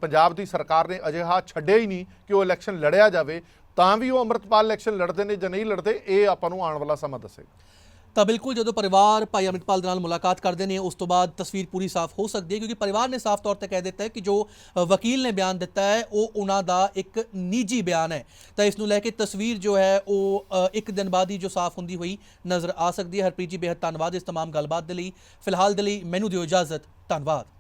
ਪੰਜਾਬ ਦੀ ਸਰਕਾਰ ਨੇ ਅਜਿਹਾ ਛੱਡਿਆ ਹੀ ਨਹੀਂ ਕਿ ਉਹ ਇਲੈਕਸ਼ਨ ਲੜਿਆ ਜਾਵੇ, ਤਾਂ ਵੀ ਉਹ ਅੰਮ੍ਰਿਤਪਾਲ ਇਲੈਕਸ਼ਨ ਲੜਦੇ ਨੇ ਜਾਂ ਨਹੀਂ ਲੜਦੇ, ਇਹ ਆਪਾਂ ਨੂੰ ਆਉਣ ਵਾਲਾ ਸਮਾਂ ਦੱਸੇਗਾ। ਤਾਂ ਬਿਲਕੁਲ ਜਦੋਂ ਪਰਿਵਾਰ ਭਾਈ ਅਮਿਤਪਾਲ ਦੇ ਨਾਲ ਮੁਲਾਕਾਤ ਕਰਦੇ ਨੇ, ਉਸ ਤੋਂ ਬਾਅਦ ਤਸਵੀਰ ਪੂਰੀ ਸਾਫ਼ ਹੋ ਸਕਦੀ ਹੈ ਕਿਉਂਕਿ ਪਰਿਵਾਰ ਨੇ ਸਾਫ਼ ਤੌਰ ਤੇ ਕਹਿ ਦਿੱਤਾ ਹੈ ਕਿ ਜੋ ਵਕੀਲ ਨੇ ਬਿਆਨ ਦਿੱਤਾ ਹੈ, ਉਹ ਉਹਨਾਂ ਦਾ ਇੱਕ ਨਿੱਜੀ ਬਿਆਨ ਹੈ। ਤਾਂ ਇਸ ਨੂੰ ਲੈ ਕੇ ਤਸਵੀਰ ਜੋ ਹੈ, ਉਹ ਇੱਕ ਦਿਨ ਬਾਅਦ ਹੀ ਜੋ ਸਾਫ਼ ਹੁੰਦੀ ਹੋਈ ਨਜ਼ਰ ਆ ਸਕਦੀ ਹੈ। ਹਰਪ੍ਰੀਤ ਜੀ, ਬੇਹੱਦ ਧੰਨਵਾਦ ਇਸ तमाम ਗੱਲਬਾਤ ਦੇ ਲਈ। ਫਿਲਹਾਲ ਦੇ ਲਈ ਮੈਨੂੰ ਦਿਓ ਇਜਾਜ਼ਤ। ਧੰਨਵਾਦ।